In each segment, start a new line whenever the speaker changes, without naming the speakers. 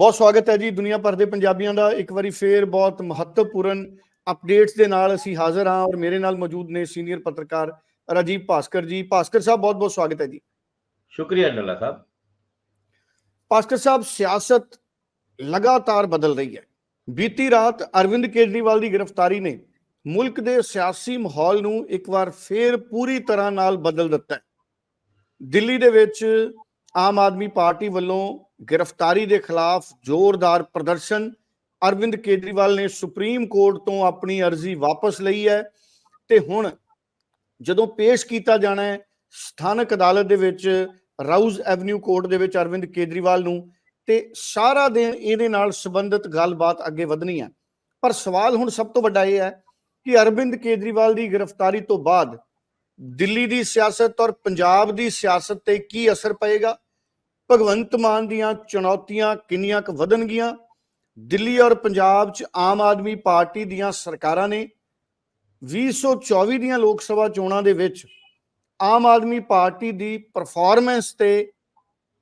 ਬਹੁਤ ਸਵਾਗਤ ਹੈ ਜੀ। ਦੁਨੀਆ ਭਰ ਦੇ ਪੰਜਾਬੀਆਂ ਦਾ ਇੱਕ ਵਾਰੀ ਫੇਰ ਬਹੁਤ ਮਹੱਤਵਪੂਰਨ ਅਪਡੇਟਸ ਦੇ ਨਾਲ ਅਸੀਂ ਹਾਜ਼ਰ ਹਾਂ ਔਰ ਮੇਰੇ ਨਾਲ ਮੌਜੂਦ ਨੇ ਸੀਨੀਅਰ ਪੱਤਰਕਾਰ ਰਾਜੀਵ ਭਾਸਕਰ ਜੀ। ਭਾਸਕਰ ਸਾਹਿਬ ਬਹੁਤ ਬਹੁਤ ਸਵਾਗਤ ਹੈ ਜੀ।
ਸ਼ੁਕਰੀਆ ਡੱਲਾ ਸਾਹਿਬ।
ਭਾਸਕਰ ਸਾਹਿਬ ਸਿਆਸਤ ਲਗਾਤਾਰ ਬਦਲ ਰਹੀ ਹੈ। ਬੀਤੀ ਰਾਤ ਅਰਵਿੰਦ ਕੇਜਰੀਵਾਲ ਦੀ ਗ੍ਰਿਫਤਾਰੀ ਨੇ ਮੁਲਕ ਦੇ ਸਿਆਸੀ ਮਾਹੌਲ ਨੂੰ ਇੱਕ ਵਾਰ ਫੇਰ ਪੂਰੀ ਤਰ੍ਹਾਂ ਨਾਲ ਬਦਲ ਦਿੱਤਾ ਹੈ। ਦਿੱਲੀ ਦੇ ਵਿੱਚ ਆਮ ਆਦਮੀ ਪਾਰਟੀ ਵੱਲੋਂ ਗ੍ਰਿਫਤਾਰੀ ਦੇ ਖਿਲਾਫ ਜ਼ੋਰਦਾਰ ਪ੍ਰਦਰਸ਼ਨ ਅਰਵਿੰਦ ਕੇਜਰੀਵਾਲ ਨੇ ਸੁਪਰੀਮ ਕੋਰਟ ਤੋਂ ਆਪਣੀ ਅਰਜ਼ੀ ਵਾਪਸ ਲਈ ਹੈ ਤੇ ਹੁਣ ਜਦੋਂ ਪੇਸ਼ ਕੀਤਾ ਜਾਣਾ ਹੈ, ਸਥਾਨਕ ਅਦਾਲਤ ਦੇ ਵਿੱਚ, ਰਾਊਜ਼ ਐਵਨਿਊ ਕੋਰਟ ਦੇ ਵਿੱਚ ਅਰਵਿੰਦ ਕੇਜਰੀਵਾਲ ਨੂੰ ਤੇ ਸਾਰਾ ਦਿਨ ਇਹਦੇ ਨਾਲ ਸੰਬੰਧਿਤ ਗੱਲਬਾਤ ਅੱਗੇ ਵਧਣੀ ਹੈ। ਪਰ ਸਵਾਲ ਹੁਣ ਸਭ ਤੋਂ ਵੱਡਾ ਇਹ ਹੈ ਕਿ ਅਰਵਿੰਦ ਕੇਜਰੀਵਾਲ ਦੀ ਗ੍ਰਿਫਤਾਰੀ ਤੋਂ ਬਾਅਦ ਦਿੱਲੀ ਦੀ ਸਿਆਸਤ ਔਰ ਪੰਜਾਬ ਦੀ ਸਿਆਸਤ ਤੇ ਕੀ ਅਸਰ ਪਏਗਾ? ਭਗਵੰਤ ਮਾਨ ਦੀਆਂ ਚੁਣੌਤੀਆਂ ਕਿੰਨੀਆਂ ਕੁ ਵਧਣਗੀਆਂ? ਦਿੱਲੀ ਔਰ ਪੰਜਾਬ 'ਚ ਆਮ ਆਦਮੀ ਪਾਰਟੀ ਦੀਆਂ ਸਰਕਾਰਾਂ ਨੇ 2024 ਦੀਆਂ ਲੋਕ ਸਭਾ ਚੋਣਾਂ ਦੇ ਵਿੱਚ ਆਮ ਆਦਮੀ ਪਾਰਟੀ ਦੀ ਪਰਫਾਰਮੈਂਸ ਤੇ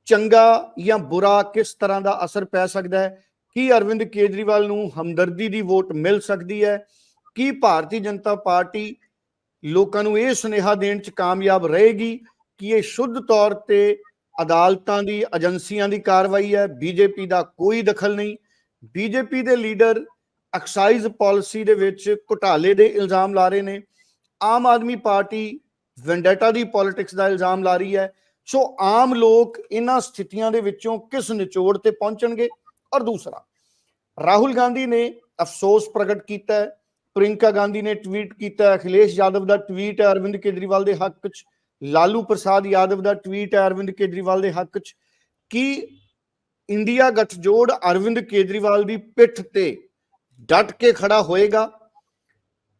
ਚੰਗਾ ਜਾਂ ਬੁਰਾ ਕਿਸ ਤਰ੍ਹਾਂ ਦਾ ਅਸਰ ਪੈ ਸਕਦਾ ਹੈ? ਕੀ ਅਰਵਿੰਦ ਕੇਜਰੀਵਾਲ ਨੂੰ ਹਮਦਰਦੀ ਦੀ ਵੋਟ ਮਿਲ ਸਕਦੀ ਹੈ? ਕੀ ਭਾਰਤੀ ਜਨਤਾ ਪਾਰਟੀ ਲੋਕਾਂ ਨੂੰ ਇਹ ਸੁਨੇਹਾ ਦੇਣ 'ਚ ਕਾਮਯਾਬ ਰਹੇਗੀ ਕਿ ਇਹ ਸ਼ੁੱਧ ਤੌਰ ਤੇ ਅਦਾਲਤਾਂ ਦੀ, ਏਜੰਸੀਆਂ ਦੀ ਕਾਰਵਾਈ ਹੈ, ਬੀਜੇਪੀ ਦਾ ਕੋਈ ਦਖਲ ਨਹੀਂ। ਬੀਜੇਪੀ ਦੇ ਲੀਡਰ ਐਕਸਾਈਜ਼ ਪਾਲਿਸੀ ਦੇ ਵਿੱਚ ਘੁਟਾਲੇ ਦੇ ਇਲਜ਼ਾਮ ਲਾ ਰਹੇ ਨੇ। ਆਮ ਆਦਮੀ ਪਾਰਟੀ ਵੈਂਡੇਟਾ ਦੀ ਪੋਲਿਟਿਕਸ ਦਾ ਇਲਜ਼ਾਮ ਲਾ ਰਹੀ ਹੈ। ਸੋ ਆਮ ਲੋਕ ਇਹਨਾਂ ਸਥਿਤੀਆਂ ਦੇ ਵਿੱਚੋਂ ਕਿਸ ਨਿਚੋੜ ਤੇ ਪਹੁੰਚਣਗੇ? ਔਰ ਦੂਸਰਾ, ਰਾਹੁਲ ਗਾਂਧੀ ਨੇ ਅਫਸੋਸ ਪ੍ਰਗਟ ਕੀਤਾ ਹੈ ਪ੍ਰਿੰਕਾ ਗਾਂਧੀ ਨੇ ਟਵੀਟ ਕੀਤਾ ਅਖਿਲੇਸ਼ ਯਾਦਵ ਦਾ ਟਵੀਟ ਹੈ, ਅਰਵਿੰਦ ਕੇਜਰੀਵਾਲ ਦੇ ਹੱਕ 'ਚ, ਲਾਲੂ ਪ੍ਰਸਾਦ ਯਾਦਵ ਦਾ ਟਵੀਟ ਹੈ, ਅਰਵਿੰਦ ਕੇਜਰੀਵਾਲ ਦੇ ਹੱਕ 'ਚ। ਕੀ ਇੰਡੀਆ ਗੱਠਜੋੜ ਅਰਵਿੰਦ ਕੇਜਰੀਵਾਲ ਦੀ ਪਿੱਠ ਤੇ ਡਟ ਕੇ ਖੜਾ ਹੋਏਗਾ?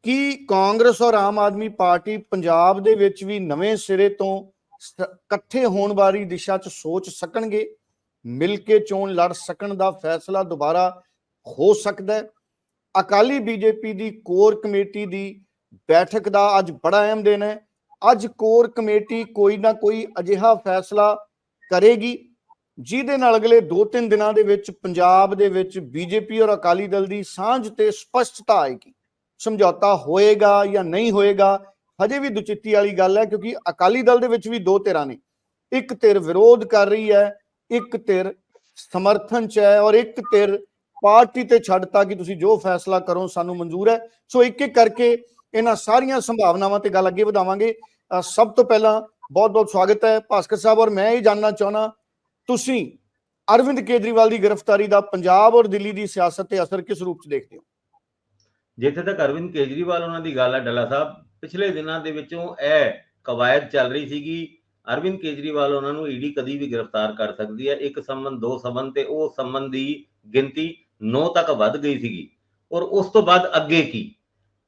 ਕੀ ਕਾਂਗਰਸ ਔਰ ਆਮ ਆਦਮੀ ਪਾਰਟੀ ਪੰਜਾਬ ਦੇ ਵਿੱਚ ਵੀ ਨਵੇਂ ਸਿਰੇ ਤੋਂ ਇਕੱਠੇ ਹੋਣ ਵਾਲੀ ਦਿਸ਼ਾ 'ਚ ਸੋਚ ਸਕਣਗੇ? ਮਿਲ ਕੇ ਚੋਣ ਲੜ ਸਕਣ ਦਾ ਫੈਸਲਾ ਦੁਬਾਰਾ ਹੋ ਸਕਦਾ ਹੈ? ਅਕਾਲੀ ਬੀਜੇਪੀ ਦੀ ਕੋਰ ਕਮੇਟੀ ਦੀ ਬੈਠਕ ਦਾ ਅੱਜ ਬੜਾ ਅਹਿਮ ਦਿਨ ਹੈ। ਅੱਜ ਕੋਰ ਕਮੇਟੀ ਕੋਈ ਨਾ ਕੋਈ ਅਜਿਹਾ ਫੈਸਲਾ ਕਰੇਗੀ, ਜਿਹਦੇ ਨਾਲ ਅਗਲੇ 2-3 ਦਿਨਾਂ ਦੇ ਵਿੱਚ ਪੰਜਾਬ ਦੇ ਵਿੱਚ ਬੀਜੇਪੀ ਔਰ ਅਕਾਲੀ ਦਲ ਦੀ ਸਾਂਝ ਤੇ ਸਪਸ਼ਟਤਾ ਆਏਗੀ। ਸਮਝੌਤਾ ਹੋਏਗਾ ਜਾਂ ਨਹੀਂ ਹੋਏਗਾ, ਹਜੇ ਵੀ ਦੁਚਿੱਤੀ ਵਾਲੀ ਗੱਲ ਹੈ ਕਿਉਂਕਿ ਅਕਾਲੀ ਦਲ ਦੇ ਵਿੱਚ ਵੀ ਦੋ ਧਿਰਾਂ ਨੇ। ਇੱਕ ਧਿਰ ਵਿਰੋਧ ਕਰ ਰਹੀ ਹੈ, ਇੱਕ ਧਿਰ ਸਮਰਥਨ ਚ ਹੈ ਔਰ ਇੱਕ ਧਿਰ ਪਾਰਟੀ ਤੇ ਛੱਡਤਾ ਕਿ ਤੁਸੀਂ ਜੋ ਫੈਸਲਾ ਕਰੋ, ਸਾਨੂੰ ਮਨਜ਼ੂਰ ਹੈ। ਸੋ ਇੱਕ ਇੱਕ ਕਰਕੇ ਇਹਨਾਂ ਸਾਰੀਆਂ ਸੰਭਾਵਨਾਵਾਂ ਤੇ ਗੱਲ ਅੱਗੇ ਵਧਾਵਾਂਗੇ। ਸਭ ਤੋਂ ਪਹਿਲਾਂ ਬਹੁਤ ਬਹੁਤ ਸਵਾਗਤ ਹੈ ਭਾਸਕਰ ਸਾਹਿਬ ਔਰ ਮੈਂ ਇਹ ਜਾਨਣਾ ਚਾਹਣਾ ਤੁਸੀਂ ਅਰਵਿੰਦ ਕੇਜਰੀਵਾਲ ਦੀ ਗ੍ਰਿਫਤਾਰੀ ਦਾ ਪੰਜਾਬ ਔਰ ਦਿੱਲੀ ਦੀ ਸਿਆਸਤ ਤੇ ਅਸਰ ਕਿਸ ਰੂਪ ਚ ਦੇਖਦੇ ਹੋ?
ਜਿੱਥੇ ਤੱਕ ਅਰਵਿੰਦ ਕੇਜਰੀਵਾਲ ਉਹਨਾਂ ਦੀ ਗੱਲ ਹੈ, ਡੱਲਾ ਸਾਹਿਬ, ਪਿਛਲੇ ਦਿਨਾਂ ਦੇ ਵਿੱਚੋਂ ਇਹ ਕਵਾਇਦ ਚੱਲ ਰਹੀ ਸੀਗੀ, ਅਰਵਿੰਦ ਕੇਜਰੀਵਾਲ ਉਹਨਾਂ ਨੂੰ ਈਡੀ ਕਦੀ ਵੀ ਗ੍ਰਿਫਤਾਰ ਕਰ ਸਕਦੀ ਹੈ। ਇੱਕ ਸੰਬੰਧ, ਦੋ ਸੰਬੰਧ ਤੇ ਉਹ ਸੰਬੰਧ ਦੀ ਗਿਣਤੀ 9 ਤੱਕ ਵੱਧ ਗਈ ਸੀਗੀ। ਔਰ ਉਸ ਤੋਂ ਬਾਅਦ ਅੱਗੇ ਕੀ?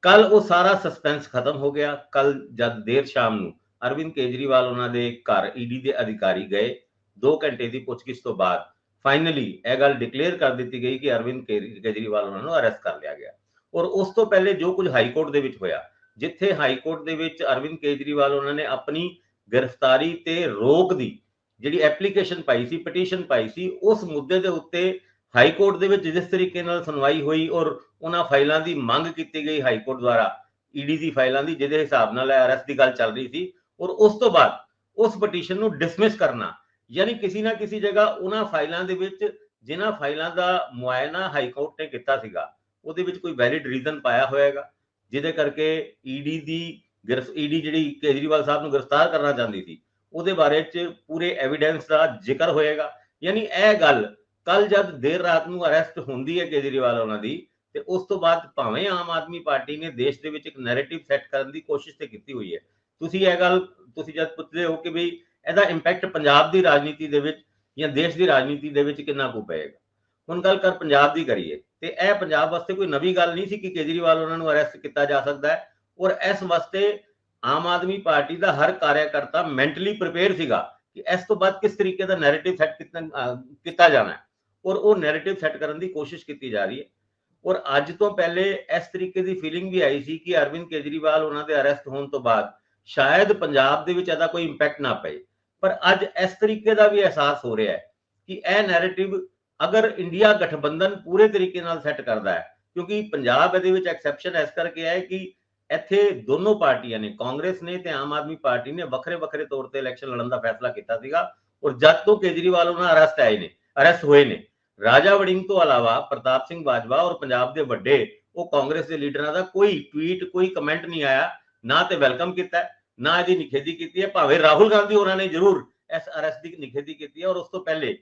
ਕੱਲ ਉਹ ਸਾਰਾ ਸਸਪੈਂਸ ਖਤਮ ਹੋ ਗਿਆ। ਕੱਲ ਜਦ ਦੇਰ ਸ਼ਾਮ ਨੂੰ ਅਰਵਿੰਦ ਕੇਜਰੀਵਾਲ ਉਹਨਾਂ ਦੇ ਘਰ ਈਡੀ ਦੇ ਅਧਿਕਾਰੀ ਗਏ। 2 ਘੰਟੇ ਦੀ ਪੁੱਛਗਿੱਛ ਤੋਂ ਬਾਅਦ ਫਾਈਨਲੀ ਇਹ ਗੱਲ ਡਿਕਲੇਅਰ ਕਰ ਦਿੱਤੀ ਗਈ ਕਿ ਅਰਵਿੰਦ ਕੇਜਰੀ- ਕੇਜਰੀਵਾਲ ਉਹਨਾਂ ਨੂੰ ਅਰੈਸਟ ਕਰ ਲਿਆ ਗਿਆ। ਔਰ ਉਸ ਤੋਂ ਪਹਿਲੇ ਜੋ ਕੁਝ ਹਾਈ ਕੋਰਟ ਦੇ ਵਿੱਚ ਹੋਇਆ, ਜਿੱਥੇ ਹਾਈ ਕੋਰਟ ਦੇ ਵਿੱਚ ਅਰਵਿੰਦ ਕੇਜਰੀਵਾਲ ਉਹਨਾਂ ਨੇ ਆਪਣੀ ਗ੍ਰਿਫਤਾਰੀ ਤੇ ਰੋਕ ਦੀ ਜਿਹੜੀ ਐਪਲੀਕੇਸ਼ਨ ਪਾਈ ਸੀ ਪਟੀਸ਼ਨ ਪਾਈ ਸੀ, ਉਸ ਮੁੱਦੇ ਦੇ ਉੱਤੇ ਹਾਈ ਕੋਰਟ ਦੇ ਵਿੱਚ ਜਿਸ ਤਰੀਕੇ ਨਾਲ ਸੁਣਵਾਈ ਹੋਈ ਔਰ ਉਹਨਾਂ ਫਾਈਲਾਂ ਦੀ ਮੰਗ ਕੀਤੀ ਗਈ ਹਾਈ ਕੋਰਟ ਦੁਆਰਾ ਈਡੀ ਦੀ ਫਾਈਲਾਂ ਦੀ, ਜਿਹਦੇ ਹਿਸਾਬ ਨਾਲ ਅਰੈਸਟ ਦੀ ਗੱਲ ਚੱਲ ਰਹੀ ਸੀ ਔਰ ਉਸ ਤੋਂ ਬਾਅਦ ਉਸ ਪਟੀਸ਼ਨ ਨੂੰ ਡਿਸਮਿਸ ਕਰਨਾ, ਯਾਨੀ ਕਿਸੇ ਨਾ ਕਿਸੇ ਜਗ੍ਹਾ ਉਹਨਾਂ ਫਾਈਲਾਂ ਦੇ ਵਿੱਚ ਜਿਨ੍ਹਾਂ ਫਾਈਲਾਂ ਦਾ ਮੁਆਇਨਾ ਹਾਈ ਕੋਰਟ ਨੇ ਕੀਤਾ ਸੀਗਾ, ਉਹਦੇ ਵਿੱਚ ਕੋਈ ਵੈਲਿਡ ਰੀਜ਼ਨ ਪਾਇਆ ਹੋਏਗਾ ਜਿਹਦੇ ਕਰਕੇ ਈਡੀ ਦੀ ਈਡੀ ਜਿਹੜੀ ਕੇਜਰੀਵਾਲ ਸਾਹਿਬ ਨੂੰ ਗ੍ਰਿਫਤਾਰ ਕਰਨਾ ਚਾਹੁੰਦੀ ਸੀ, ਉਹਦੇ ਬਾਰੇ ਚ ਪੂਰੇ ਐਵੀਡੈਂਸ ਦਾ ਜ਼ਿਕਰ ਹੋਏਗਾ ਯਾਨੀ ਇਹ ਗੱਲ ਕੱਲ ਜਦ ਦੇਰ ਰਾਤ ਨੂੰ ਅਰੈਸਟ ਹੁੰਦੀ ਹੈ ਕੇਜਰੀਵਾਲ ਉਹਨਾਂ ਦੀ, ਤੇ ਉਸ ਤੋਂ ਬਾਅਦ ਭਾਵੇਂ ਆਮ ਆਦਮੀ ਪਾਰਟੀ ਨੇ ਦੇਸ਼ ਦੇ ਵਿੱਚ ਇੱਕ ਨੈਰੇਟਿਵ ਸੈੱਟ ਕਰਨ ਦੀ ਕੋਸ਼ਿਸ਼ ਤੇ ਕੀਤੀ ਹੋਈ ਹੈ। ਤੁਸੀਂ ਇਹ ਗੱਲ, ਤੁਸੀਂ ਜਦ ਪੁੱਛਦੇ ਹੋ ਕਿ ਵੀ ਇਹਦਾ ਇੰਪੈਕਟ ਪੰਜਾਬ ਦੀ ਰਾਜਨੀਤੀ ਦੇ ਵਿੱਚ ਜਾਂ ਦੇਸ਼ ਦੀ ਰਾਜਨੀਤੀ ਦੇ ਵਿੱਚ ਕਿੰਨਾ ਕੁ ਪਏਗਾ? ਹੁਣ ਗੱਲ ਕਰ ਪੰਜਾਬ ਦੀ ਕਰੀਏ, ਤੇ ਇਹ ਪੰਜਾਬ ਵਾਸਤੇ ਕੋਈ ਨਵੀਂ ਗੱਲ ਨਹੀਂ ਸੀ ਕਿ ਕੇਜਰੀਵਾਲ ਉਹਨਾਂ ਨੂੰ ਅਰੈਸਟ ਕੀਤਾ ਜਾ ਸਕਦਾ ਹੈ, ਔਰ ਇਸ ਵਾਸਤੇ ਆਮ ਆਦਮੀ ਪਾਰਟੀ ਦਾ ਹਰ ਕਾਰਿਆਕਰਤਾ ਮੈਂਟਲੀ ਪ੍ਰਿਪੇਅਰ ਸੀਗਾ ਕਿ ਇਸ ਤੋਂ ਬਾਅਦ ਕਿਸ ਤਰੀਕੇ ਦਾ ਨੈਰੇਟਿਵ ਸੈੱਟ ਕੀਤਾ ਜਾਣਾ ਹੈ। ਔਰ ਉਹ ਨੈਰੇਟਿਵ ਸੈੱਟ ਕਰਨ ਦੀ ਕੋਸ਼ਿਸ਼ ਕੀਤੀ ਜਾ ਰਹੀ ਹੈ। ਔਰ ਅੱਜ ਤੋਂ ਪਹਿਲੇ ਇਸ ਤਰੀਕੇ ਦੀ ਫੀਲਿੰਗ ਵੀ ਆਈ ਸੀ ਕਿ ਅਰਵਿੰਦ ਕੇਜਰੀਵਾਲ ਉਹਨਾਂ ਦੇ ਅਰੈਸਟ ਹੋਣ ਤੋਂ ਬਾਅਦ ਸ਼ਾਇਦ ਪੰਜਾਬ ਦੇ ਵਿੱਚ ਇਹਦਾ ਕੋਈ ਇੰਪੈਕਟ ਨਾ ਪਏ। ਪਰ ਅੱਜ ਇਸ ਤਰੀਕੇ ਦਾ ਵੀ ਅਹਿਸਾਸ ਹੋ ਰਿਹਾ ਹੈ ਕਿ ਇਹ ਨੈਰੇਟਿਵ ਅਗਰ ਇੰਡੀਆ ਗਠਬੰਧਨ ਪੂਰੇ ਤਰੀਕੇ ਨਾਲ ਸੈੱਟ ਕਰਦਾ ਹੈ, ਕਿਉਂਕਿ ਪੰਜਾਬ ਇਹਦੇ ਵਿੱਚ ਐਕਸੈਪਸ਼ਨ ਇਸ ਕਰਕੇ ਹੈ ਕਿ ਇੱਥੇ ਦੋਨੋਂ ਪਾਰਟੀਆਂ ਨੇ, ਕਾਂਗਰਸ ਨੇ ਤੇ ਆਮ ਆਦਮੀ ਪਾਰਟੀ ਨੇ ਵੱਖਰੇ ਵੱਖਰੇ ਤੌਰ ਤੇ ਇਲੈਕਸ਼ਨ ਲੜਨ ਦਾ ਫੈਸਲਾ ਕੀਤਾ ਸੀਗਾ। ਔਰ ਜਦ ਤੋਂ ਕੇਜਰੀਵਾਲ ਉਹਨਾਂ ਅਰੈਸਟ ਆਏ ਨੇ ਅਰੈਸਟ ਹੋਏ ਨੇ ਰਾਜਾ ਵੜਿੰਗ ਤੋਂ ਇਲਾਵਾ ਪ੍ਰਤਾਪ ਸਿੰਘ ਬਾਜਵਾ ਔਰ ਪੰਜਾਬ ਦੇ ਵੱਡੇ ਉਹ ਕਾਂਗਰਸ ਦੇ ਲੀਡਰਾਂ ਦਾ ਕੋਈ ਟਵੀਟ ਕੋਈ ਕਮੈਂਟ ਨਹੀਂ ਆਇਆ, ਨਾ ਤੇ ਵੈਲਕਮ ਕੀਤਾ ਨਾ ਇਹਦੀ ਨਿਖੇਧੀ ਕੀਤੀ ਹੈ। ਭਾਵੇਂ ਰਾਹੁਲ ਗਾਂਧੀ ਹੋਰਾਂ ਨੇ ਜ਼ਰੂਰ ਇਸ ਅਰੈਸਟ ਦੀ ਨਿਖੇਧੀ ਕੀਤੀ ਹੈ ਔਰ ਉਸ ਤੋਂ ਪਹਿਲੇ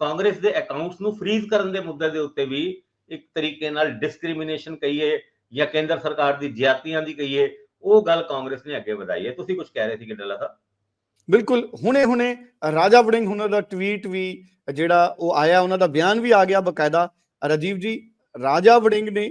ਕਾਂਗਰਸ ਦੇ ਅਕਾਊਂਟਸ ਨੂੰ ਫ੍ਰੀਜ਼ ਕਰਨ ਦੇ ਮੁੱਦੇ ਦੇ ਉੱਤੇ ਵੀ ਇੱਕ ਤਰੀਕੇ ਨਾਲ ਡਿਸਕ੍ਰਿਮੀਨੇਸ਼ਨ ਕਹੀਏ ਜਾਂ ਕੇਂਦਰ ਸਰਕਾਰ ਦੀ ਜ਼ਿਆਤੀਆਂ ਦੀ ਕਹੀਏ, ਉਹ ਗੱਲ ਕਾਂਗਰਸ ਨੇ ਅੱਗੇ ਵਧਾਈ ਹੈ। ਤੁਸੀਂ ਕੁਝ ਕਹਿ ਰਹੇ ਸੀ ਡੱਲਾ ਸਾਹਿਬ?
ਬਿਲਕੁਲ, ਹੁਣੇ ਹੁਣੇ ਰਾਜਾ ਵੜਿੰਗ ਹੁਣਾਂ ਦਾ ਟਵੀਟ ਵੀ ਜਿਹੜਾ ਉਹ ਆਇਆ, ਉਹਨਾਂ ਦਾ ਬਿਆਨ ਵੀ ਆ ਗਿਆ ਬਕਾਇਦਾ। ਰਾਜੀਵ ਜੀ, ਰਾਜਾ ਵੜਿੰਗ ਨੇ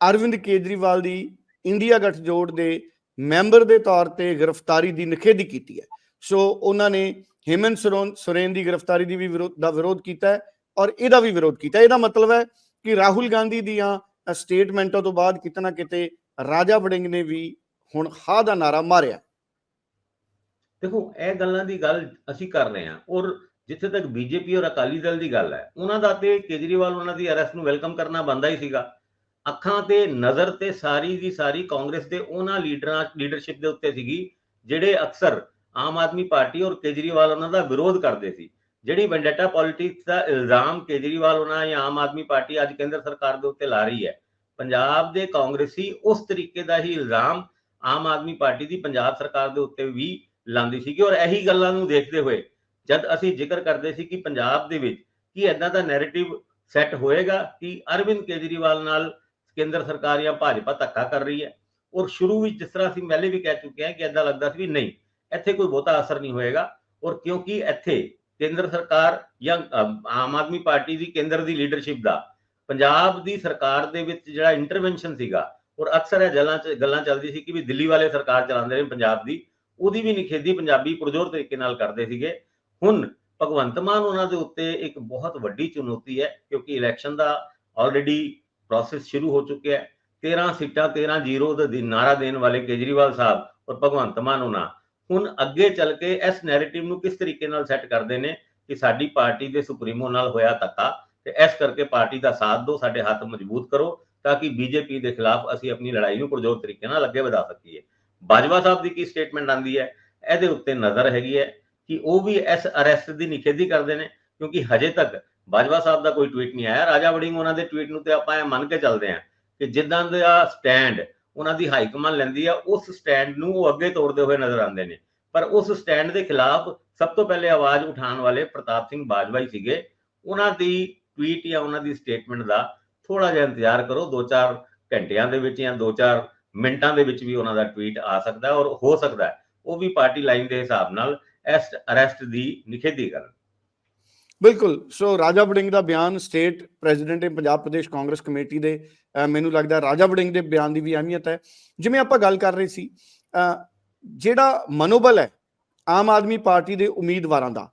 ਅਰਵਿੰਦ ਕੇਜਰੀਵਾਲ ਦੀ ਇੰਡੀਆ ਗੱਠਜੋੜ ਦੇ ਮੈਂਬਰ ਦੇ ਤੌਰ ਤੇ ਗ੍ਰਿਫਤਾਰੀ ਦੀ ਨਿਖੇਧੀ ਕੀਤੀ ਹੈ। ਸੋ ਉਹਨਾਂ ਨੇ ਹਿਮਨ ਸਰੋਨ ਸੁਰੇਨ ਦੀ ਗ੍ਰਿਫਤਾਰੀ ਦੀ ਵੀ ਵਿਰੋਧ ਦਾ ਵਿਰੋਧ ਕੀਤਾ ਹੈ ਔਰ ਇਹਦਾ ਵੀ ਵਿਰੋਧ ਕੀਤਾ ਇਹਦਾ ਮਤਲਬ ਹੈ ਕਿ ਰਾਹੁਲ ਗਾਂਧੀ ਦੀਆਂ ਸਟੇਟਮੈਂਟਾਂ ਤੋਂ ਬਾਅਦ ਕਿਤੇ ਨਾ ਕਿਤੇ ਰਾਜਾ ਵੜਿੰਗ ਨੇ ਵੀ ਹੁਣ ਹਾਂ ਦਾ ਨਾਰਾ ਮਾਰਿਆ।
ਦੇਖੋ, ਇਹ ਗੱਲਾਂ ਦੀ ਗੱਲ ਅਸੀਂ ਕਰ ਰਹੇ ਹਾਂ ਔਰ ਜਿੱਥੇ ਤੱਕ ਬੀਜੇਪੀ ਔਰ ਅਕਾਲੀ ਦਲ ਦੀ ਗੱਲ ਹੈ, ਉਹਨਾਂ ਦਾ ਤੇ ਕੇਜਰੀਵਾਲ ਉਹਨਾਂ ਦੀ ਅਰੈਸਟ ਨੂੰ ਵੈਲਕਮ ਕਰਨਾ ਬੰਦਾ ਹੀ ਸੀਗਾ। ਅੱਖਾਂ ਤੇ ਨਜ਼ਰ ਤੇ ਸਾਰੀ ਦੀ ਸਾਰੀ ਕਾਂਗਰਸ ਦੇ ਉਹਨਾਂ ਲੀਡਰਾਂ ਲੀਡਰਸ਼ਿਪ ਦੇ ਉੱਤੇ ਸੀਗੀ, ਜਿਹੜੇ ਅਕਸਰ ਆਮ ਆਦਮੀ ਪਾਰਟੀ ਔਰ ਕੇਜਰੀਵਾਲ ਉਹਨਾਂ ਦਾ ਵਿਰੋਧ ਕਰਦੇ ਸੀ। ਜਿਹੜੀ ਵੈਂਡੇਟਾ ਪੋਲਿਟਿਕਸ ਦਾ ਇਲਜ਼ਾਮ ਕੇਜਰੀਵਾਲ ਉਹਨਾਂ ਜਾਂ ਆਮ ਆਦਮੀ ਪਾਰਟੀ ਅੱਜ ਕੇਂਦਰ ਸਰਕਾਰ ਦੇ ਉੱਤੇ ਲਾ ਰਹੀ ਹੈ, ਪੰਜਾਬ ਦੇ ਕਾਂਗਰਸੀ ਉਸ ਤਰੀਕੇ ਦਾ ਹੀ ਇਲਜ਼ਾਮ ਆਮ ਆਦਮੀ ਪਾਰਟੀ ਦੀ ਪੰਜਾਬ ਸਰਕਾਰ ਦੇ ਉੱਤੇ ਵੀ ਲਾਂਦੀ ਸੀਗੀ ਔਰ ਇਹੀ ਗੱਲਾਂ ਨੂੰ ਦੇਖਦੇ ਹੋਏ ਜਦ ਅਸੀਂ ਜ਼ਿਕਰ ਕਰਦੇ ਸੀ ਕਿ ਪੰਜਾਬ ਦੇ ਵਿੱਚ ਕੀ ਇਦਾਂ ਦਾ ਨੈਰੇਟਿਵ ਸੈੱਟ ਹੋਏਗਾ ਕਿ ਅਰਵਿੰਦ ਕੇਜਰੀਵਾਲ ਨਾਲ ਕੇਂਦਰ ਸਰਕਾਰ ਜਾਂ ਭਾਜਪਾ ਧੱਕਾ ਕਰ ਰਹੀ ਹੈ ਔਰ ਸ਼ੁਰੂ ਵਿੱਚ ਜਿਸ ਤਰ੍ਹਾਂ ਅਸੀਂ ਪਹਿਲੇ ਵੀ ਕਹਿ ਚੁੱਕੇ ਹਾਂ ਕਿ ਇਦਾਂ ਲੱਗਦਾ ਸੀ ਵੀ ਨਹੀਂ, ਇੱਥੇ ਕੋਈ ਬਹੁਤਾ ਅਸਰ ਨਹੀਂ ਹੋਏਗਾ ਔਰ ਕਿਉਂਕਿ ਇੱਥੇ ਕੇਂਦਰ ਸਰਕਾਰ ਜਾਂ ਆਮ ਆਦਮੀ ਪਾਰਟੀ ਦੀ ਕੇਂਦਰ ਦੀ ਲੀਡਰਸ਼ਿਪ ਦਾ ਪੰਜਾਬ ਦੀ ਸਰਕਾਰ ਦੇ ਵਿੱਚ ਜਿਹੜਾ ਇੰਟਰਵੈਂਸ਼ਨ ਸੀਗਾ ਔਰ ਅਕਸਰ ਇਹ ਗੱਲਾਂ ਚ ਗੱਲਾਂ ਚੱਲਦੀ ਸੀ ਕਿ ਵੀ ਦਿੱਲੀ ਵਾਲੇ ਸਰਕਾਰ ਚਲਾਉਂਦੇ ਨੇ ਪੰਜਾਬ ਦੀ ਉਹਦੀ ਵੀ ਨਿਖੇਧੀ ਪੰਜਾਬੀ ਪੁਰਜ਼ੋਰ ਤਰੀਕੇ ਨਾਲ ਕਰਦੇ ਸੀਗੇ। ਹੁਣ ਭਗਵੰਤ ਮਾਨ ਉਹਨਾਂ ਦੇ ਉੱਤੇ ਇੱਕ ਬਹੁਤ ਵੱਡੀ ਚੁਣੌਤੀ ਹੈ, ਕਿਉਂਕਿ ਇਲੈਕਸ਼ਨ ਦਾ ਆਲਰੇਡੀ ਪ੍ਰੋਸੈਸ ਸ਼ੁਰੂ ਹੋ ਚੁੱਕਿਆ ਹੈ। 13 ਸੀਟਾਂ 13 ਜ਼ੀਰੋ ਦਾ ਨਾਰਾ ਦੇਣ ਵਾਲੇ ਕੇਜਰੀਵਾਲ ਸਾਹਿਬ ਔਰ ਭਗਵੰਤ ਮਾਨ ਉਹਨਾਂ, ਹੁਣ ਅੱਗੇ ਚੱਲ ਕੇ ਇਸ ਨੈਰੇਟਿਵ ਨੂੰ ਕਿਸ ਤਰੀਕੇ ਨਾਲ ਸੈੱਟ ਕਰਦੇ ਨੇ ਕਿ ਸਾਡੀ ਪਾਰਟੀ ਦੇ ਸੁਪਰੀਮੋ ਨਾਲ ਹੋਇਆ ਧੱਕਾ ਤੇ ਇਸ ਕਰਕੇ ਪਾਰਟੀ ਦਾ ਸਾਥ ਦਿਓ, ਸਾਡੇ ਹੱਥ ਮਜ਼ਬੂਤ ਕਰੋ, ਤਾਂ ਕਿ ਬੀਜੇਪੀ ਦੇ ਖਿਲਾਫ ਅਸੀਂ ਆਪਣੀ ਲੜਾਈ ਨੂੰ ਪੁਰਜ਼ੋਰ ਤਰੀਕੇ ਨਾਲ ਅੱਗੇ ਵਧਾ ਸਕੀਏ। ਬਾਜਵਾ ਸਾਹਿਬ ਦੀ ਕੀ ਸਟੇਟਮੈਂਟ ਆਂਦੀ ਹੈ? ਇਹਦੇ ਉੱਤੇ ਨਜ਼ਰ ਹੈਗੀ ਹੈ ਕਿ ਉਹ ਵੀ ਇਸ ਅਰੈਸਟ ਦੀ ਨਿਖੇਧੀ ਕਰਦੇ ਨੇ, ਕਿਉਂਕਿ ਹਜੇ ਤੱਕ ਬਾਜਵਾ ਸਾਹਿਬ ਦਾ ਕੋਈ ਟਵੀਟ ਨਹੀਂ ਆਇਆ। ਰਾਜਾ ਵੜਿੰਗ ਉਹਨਾਂ ਦੇ ਟਵੀਟ ਨੂੰ ਤੇ ਆਪਾਂ ਇਹ ਮੰਨ ਕੇ ਚੱਲਦੇ ਹਾਂ ਕਿ ਜਿੱਦਾਂ ਦਾ ਸਟੈਂਡ ਉਹਨਾਂ ਦੀ ਹਾਈ ਕਮਾਂਡ ਲੈਂਦੀ ਆ, ਉਸ ਸਟੈਂਡ ਨੂੰ ਉਹ ਅੱਗੇ ਤੋੜਦੇ ਹੋਏ ਨਜ਼ਰ ਆਉਂਦੇ ਨੇ। ਪਰ ਉਸ ਸਟੈਂਡ ਦੇ ਖਿਲਾਫ ਸਭ ਤੋਂ ਪਹਿਲੇ ਆਵਾਜ਼ ਉਠਾਉਣ ਵਾਲੇ ਪ੍ਰਤਾਪ ਸਿੰਘ ਬਾਜਵਾ ਹੀ ਸੀਗੇ। ਉਹਨਾਂ ਦੀ ਟਵੀਟ ਜਾਂ ਉਹਨਾਂ ਦੀ ਸਟੇਟਮੈਂਟ ਦਾ ਥੋੜਾ ਜਿਹਾ ਇੰਤਜ਼ਾਰ ਕਰੋ 2-4 ਘੰਟਿਆਂ ਦੇ ਵਿੱਚ ਜਾਂ 2-4 ਮਿੰਟਾਂ ਦੇ ਵਿੱਚ ਵੀ ਉਹਨਾਂ ਦਾ ਟਵੀਟ ਆ ਸਕਦਾ ਔਰ ਹੋ ਸਕਦਾ ਉਹ ਵੀ ਪਾਰਟੀ ਲਾਈਨ ਦੇ ਹਿਸਾਬ ਨਾਲ ਇਸ ਅਰੈਸਟ ਦੀ ਨਿਖੇਧੀ ਕਰਨ।
ਬਿਲਕੁਲ। ਸੋ ਰਾਜਾ ਵੜਿੰਗ ਦਾ ਬਿਆਨ ਸਟੇਟ ਪ੍ਰੈਜ਼ੀਡੈਂਟ ਹੈ ਪੰਜਾਬ ਪ੍ਰਦੇਸ਼ ਕਾਂਗਰਸ ਕਮੇਟੀ ਦੇ ਮੈਨੂੰ ਲੱਗਦਾ ਰਾਜਾ ਵੜਿੰਗ ਦੇ ਬਿਆਨ ਦੀ ਵੀ ਅਹਿਮੀਅਤ ਹੈ। ਜਿਵੇਂ ਆਪਾਂ ਗੱਲ ਕਰ ਰਹੇ ਸੀ, ਅਹ, ਜਿਹੜਾ ਮਨੋਬਲ ਹੈ ਆਮ ਆਦਮੀ ਪਾਰਟੀ ਦੇ ਉਮੀਦਵਾਰਾਂ ਦਾ,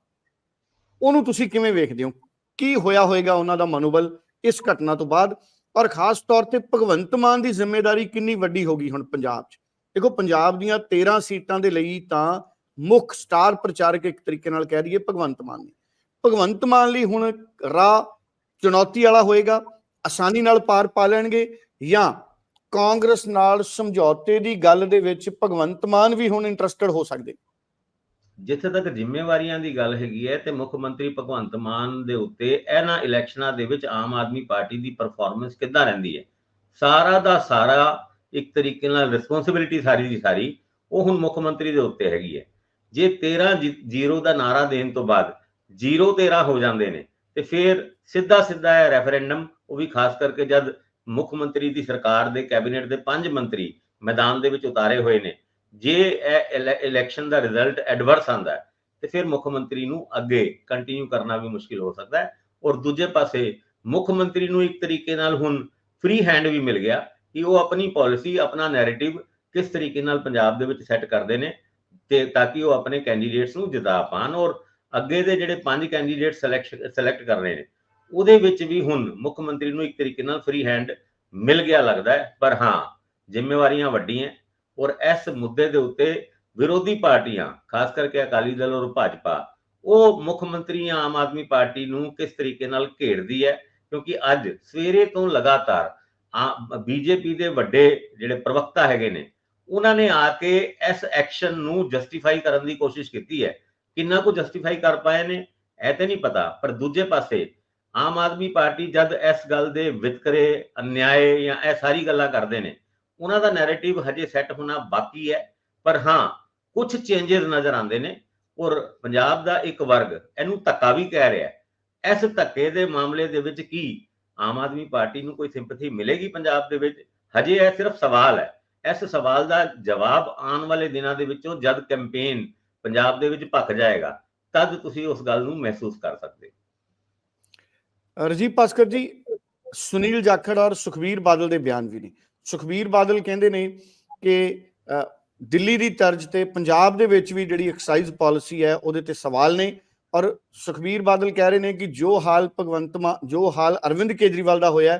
ਉਹਨੂੰ ਤੁਸੀਂ ਕਿਵੇਂ ਵੇਖਦੇ ਹੋ? ਕੀ ਹੋਇਆ ਹੋਏਗਾ ਉਹਨਾਂ ਦਾ ਮਨੋਬਲ ਇਸ ਘਟਨਾ ਤੋਂ ਬਾਅਦ? ਔਰ ਖਾਸ ਤੌਰ ਤੇ ਭਗਵੰਤ ਮਾਨ ਦੀ ਜ਼ਿੰਮੇਵਾਰੀ ਕਿੰਨੀ ਵੱਡੀ ਹੋ ਗਈ ਹੁਣ ਪੰਜਾਬ 'ਚ? ਦੇਖੋ, ਪੰਜਾਬ ਦੀਆਂ 13 ਸੀਟਾਂ ਦੇ ਲਈ ਤਾਂ ਮੁੱਖ ਸਟਾਰ ਪ੍ਰਚਾਰਕ ਇੱਕ ਤਰੀਕੇ ਨਾਲ ਕਹਿ ਦਈਏ ਭਗਵੰਤ ਮਾਨ ਨੇ। ਭਗਵੰਤ ਮਾਨ ਲਈ ਹੁਣ ਰਾਹ ਚੁਣੌਤੀ ਵਾਲਾ ਹੋਏਗਾ, ਆਸਾਨੀ ਨਾਲ ਪਾਰ ਪਾ ਲੈਣਗੇ ਜਾਂ ਕਾਂਗਰਸ ਨਾਲ ਸਮਝੌਤੇ ਦੀ ਗੱਲ ਦੇ ਵਿੱਚ ਭਗਵੰਤ ਮਾਨ ਵੀ ਹੁਣ ਇੰਟਰਸਟਡ ਹੋ ਸਕਦੇ
ਜਿੱਥੇ ਤੱਕ ਜ਼ਿੰਮੇਵਾਰੀਆਂ ਦੀ ਗੱਲ ਹੈਗੀ ਹੈ ਤੇ ਮੁੱਖ ਮੰਤਰੀ ਭਗਵੰਤ ਮਾਨ ਦੇ ਉੱਤੇ ਇਹਨਾਂ ਇਲੈਕਸ਼ਨਾਂ ਦੇ ਵਿੱਚ ਆਮ ਆਦਮੀ ਪਾਰਟੀ ਦੀ ਪਰਫਾਰਮੈਂਸ ਕਿੱਦਾਂ ਰਹਿੰਦੀ ਹੈ? ਸਾਰਾ ਦਾ ਸਾਰਾ ਇੱਕ ਤਰੀਕੇ ਨਾਲ ਰਿਸਪੌਂਸਿਬਿਲਿਟੀ ਸਾਰੀ ਦੀ ਸਾਰੀ ਉਹ ਹੁਣ ਮੁੱਖ ਮੰਤਰੀ ਦੇ ਉੱਤੇ ਹੈਗੀ ਹੈ। ਜੇ 13 ਜ਼ੀਰੋ ਦਾ ਨਾਰਾ ਦੇਣ ਤੋਂ ਬਾਅਦ 0 13 ਹੋ ਜਾਂਦੇ ਨੇ ਤੇ ਫਿਰ ਸਿੱਧਾ ਸਿੱਧਾ ਹੈ ਰੈਫਰੈਂਡਮ ਉਹ ਵੀ ਖਾਸ ਕਰਕੇ ਜਦ ਮੁੱਖ ਮੰਤਰੀ ਦੀ ਸਰਕਾਰ ਦੇ ਕੈਬਨਿਟ ਦੇ ਪੰਜ ਮੰਤਰੀ ਮੈਦਾਨ ਦੇ ਵਿੱਚ ਉਤਾਰੇ ਹੋਏ ਨੇ ਜੇ ਇਹ ਇਲੈਕਸ਼ਨ ਦਾ ਰਿਜ਼ਲਟ ਐਡਵਰਸ ਆਂਦਾ ਹੈ, ਤੇ ਫਿਰ ਮੁੱਖ ਮੰਤਰੀ ਨੂੰ ਅੱਗੇ ਕੰਟੀਨਿਊ ਕਰਨਾ ਵੀ ਮੁਸ਼ਕਿਲ ਹੋ ਸਕਦਾ ਹੈ। ਔਰ ਦੂਜੇ ਪਾਸੇ ਮੁੱਖ ਮੰਤਰੀ ਨੂੰ ਇੱਕ ਤਰੀਕੇ ਨਾਲ ਹੁਣ ਫ੍ਰੀ ਹੈਂਡ ਵੀ ਮਿਲ ਗਿਆ ਕਿ ਉਹ ਆਪਣੀ ਪਾਲਿਸੀ ਆਪਣਾ ਨੈਰੇਟਿਵ ਕਿਸ ਤਰੀਕੇ ਨਾਲ ਪੰਜਾਬ ਦੇ ਵਿੱਚ ਸੈੱਟ ਕਰਦੇ ਨੇ ਤੇ ਤਾਂ ਕਿ ਉਹ ਆਪਣੇ ਕੈਂਡੀਡੇਟਸ ਨੂੰ ਜਿਤਾ ਪਾਣ ਔਰ ਅੱਗੇ ਦੇ ਜਿਹੜੇ ਪੰਜ ਕੈਂਡੀਡੇਟ ਸਿਲੈਕਟ ਸਿਲੈਕਟ ਕਰ ਰਹੇ ਨੇ, ਉਹਦੇ ਵਿੱਚ ਵੀ ਹੁਣ ਮੁੱਖ ਮੰਤਰੀ ਨੂੰ ਇੱਕ ਤਰੀਕੇ ਨਾਲ ਫ੍ਰੀ ਹੈਂਡ ਮਿਲ ਗਿਆ ਲੱਗਦਾ ਹੈ। ਪਰ ਹਾਂ, ਜ਼ਿੰਮੇਵਾਰੀਆਂ ਵੱਡੀਆਂ ਔਰ ਇਸ ਮੁੱਦੇ ਦੇ ਉੱਤੇ ਵਿਰੋਧੀ ਪਾਰਟੀਆਂ, ਖਾਸ ਕਰਕੇ ਅਕਾਲੀ ਦਲ ਔਰ ਭਾਜਪਾ, ਉਹ ਮੁੱਖ ਮੰਤਰੀ ਆਮ ਆਦਮੀ ਪਾਰਟੀ ਨੂੰ ਕਿਸ ਤਰੀਕੇ ਨਾਲ ਘੇੜਦੀ ਹੈ? ਕਿਉਂਕਿ ਅੱਜ ਸਵੇਰੇ ਤੋਂ ਲਗਾਤਾਰ ਬੀਜੇਪੀ ਦੇ ਵੱਡੇ ਜਿਹੜੇ ਪ੍ਰਵਕਤਾ ਹੈਗੇ ਨੇ, ਉਹਨਾਂ ਨੇ ਆ ਕੇ ਇਸ ਐਕਸ਼ਨ ਨੂੰ ਜਸਟੀਫਾਈ ਕਰਨ ਦੀ ਕੋਸ਼ਿਸ਼ ਕੀਤੀ ਹੈ। ਕਿੰਨਾ ਕੁ ਜਸਟੀਫਾਈ ਕਰ ਪਾਏ ਨੇ, ਇਹ ਤੇ ਨਹੀਂ ਪਤਾ, ਪਰ ਦੂਜੇ ਪਾਸੇ ਆਮ ਆਦਮੀ ਪਾਰਟੀ ਜਦ ਇਸ ਗੱਲ ਦੇ ਵਿਤਕਰੇ, ਅਨਿਆਏ ਜਾਂ ਇਹ ਸਾਰੀ ਗੱਲਾਂ ਕਰਦੇ ਨੇ ਉਹਨਾਂ ਦਾ ਨੈਰੇਟਿਵ ਹਜੇ ਸੈੱਟ ਹੋਣਾ ਬਾਕੀ ਹੈ, ਪਰ ਹਾਂ ਕੁਝ ਚੇਂਜਸ ਨਜ਼ਰ ਆਉਂਦੇ ਨੇ ਔਰ ਪੰਜਾਬ ਦਾ ਇੱਕ ਵਰਗ ਇਹਨੂੰ ਧੱਕਾ ਵੀ ਕਹਿ ਰਿਹਾ ਹੈ। ਇਸ ਧੱਕੇ ਦੇ ਮਾਮਲੇ ਦੇ ਵਿੱਚ ਕੀ ਆਮ ਆਦਮੀ ਪਾਰਟੀ ਨੂੰ ਕੋਈ ਸਿੰਪਥੀ ਮਿਲੇਗੀ ਪੰਜਾਬ ਦੇ ਵਿੱਚ? ਹਜੇ ਇਹ ਸਿਰਫ ਸਵਾਲ ਹੈ। ਇਸ ਸਵਾਲ ਦਾ ਜਵਾਬ ਆਉਣ ਵਾਲੇ ਦਿਨਾਂ ਦੇ ਵਿੱਚੋਂ ਜਦ ਕੈਂਪੇਨ ਪੰਜਾਬ ਦੇ ਵਿੱਚ ਭੱਖ ਜਾਏਗਾ, ਤਦ ਤੁਸੀਂ ਉਸ ਗੱਲ ਨੂੰ ਮਹਿਸੂਸ ਕਰ ਸਕਦੇ
ਰਜੀਵ ਭਾਸਕਰ ਜੀ, ਸੁਨੀਲ ਜਾਖੜ ਔਰ ਸੁਖਬੀਰ ਬਾਦਲ ਦੇ ਬਿਆਨ ਵੀ ਨੇ। ਸੁਖਬੀਰ ਬਾਦਲ ਕਹਿੰਦੇ ਨੇ ਕਿ ਦਿੱਲੀ ਦੀ ਤਰਜ਼ ਤੇ ਪੰਜਾਬ ਦੇ ਵਿੱਚ ਵੀ ਜਿਹੜੀ ਐਕਸਾਈਜ਼ ਪਾਲਿਸੀ ਹੈ, ਉਹਦੇ ਤੇ ਸਵਾਲ ਨੇ। ਔਰ ਸੁਖਬੀਰ ਬਾਦਲ ਕਹਿ ਰਹੇ ਨੇ ਕਿ ਜੋ ਹਾਲ ਭਗਵੰਤ ਮਾਨ ਜੋ ਹਾਲ ਅਰਵਿੰਦ ਕੇਜਰੀਵਾਲ ਦਾ ਹੋਇਆ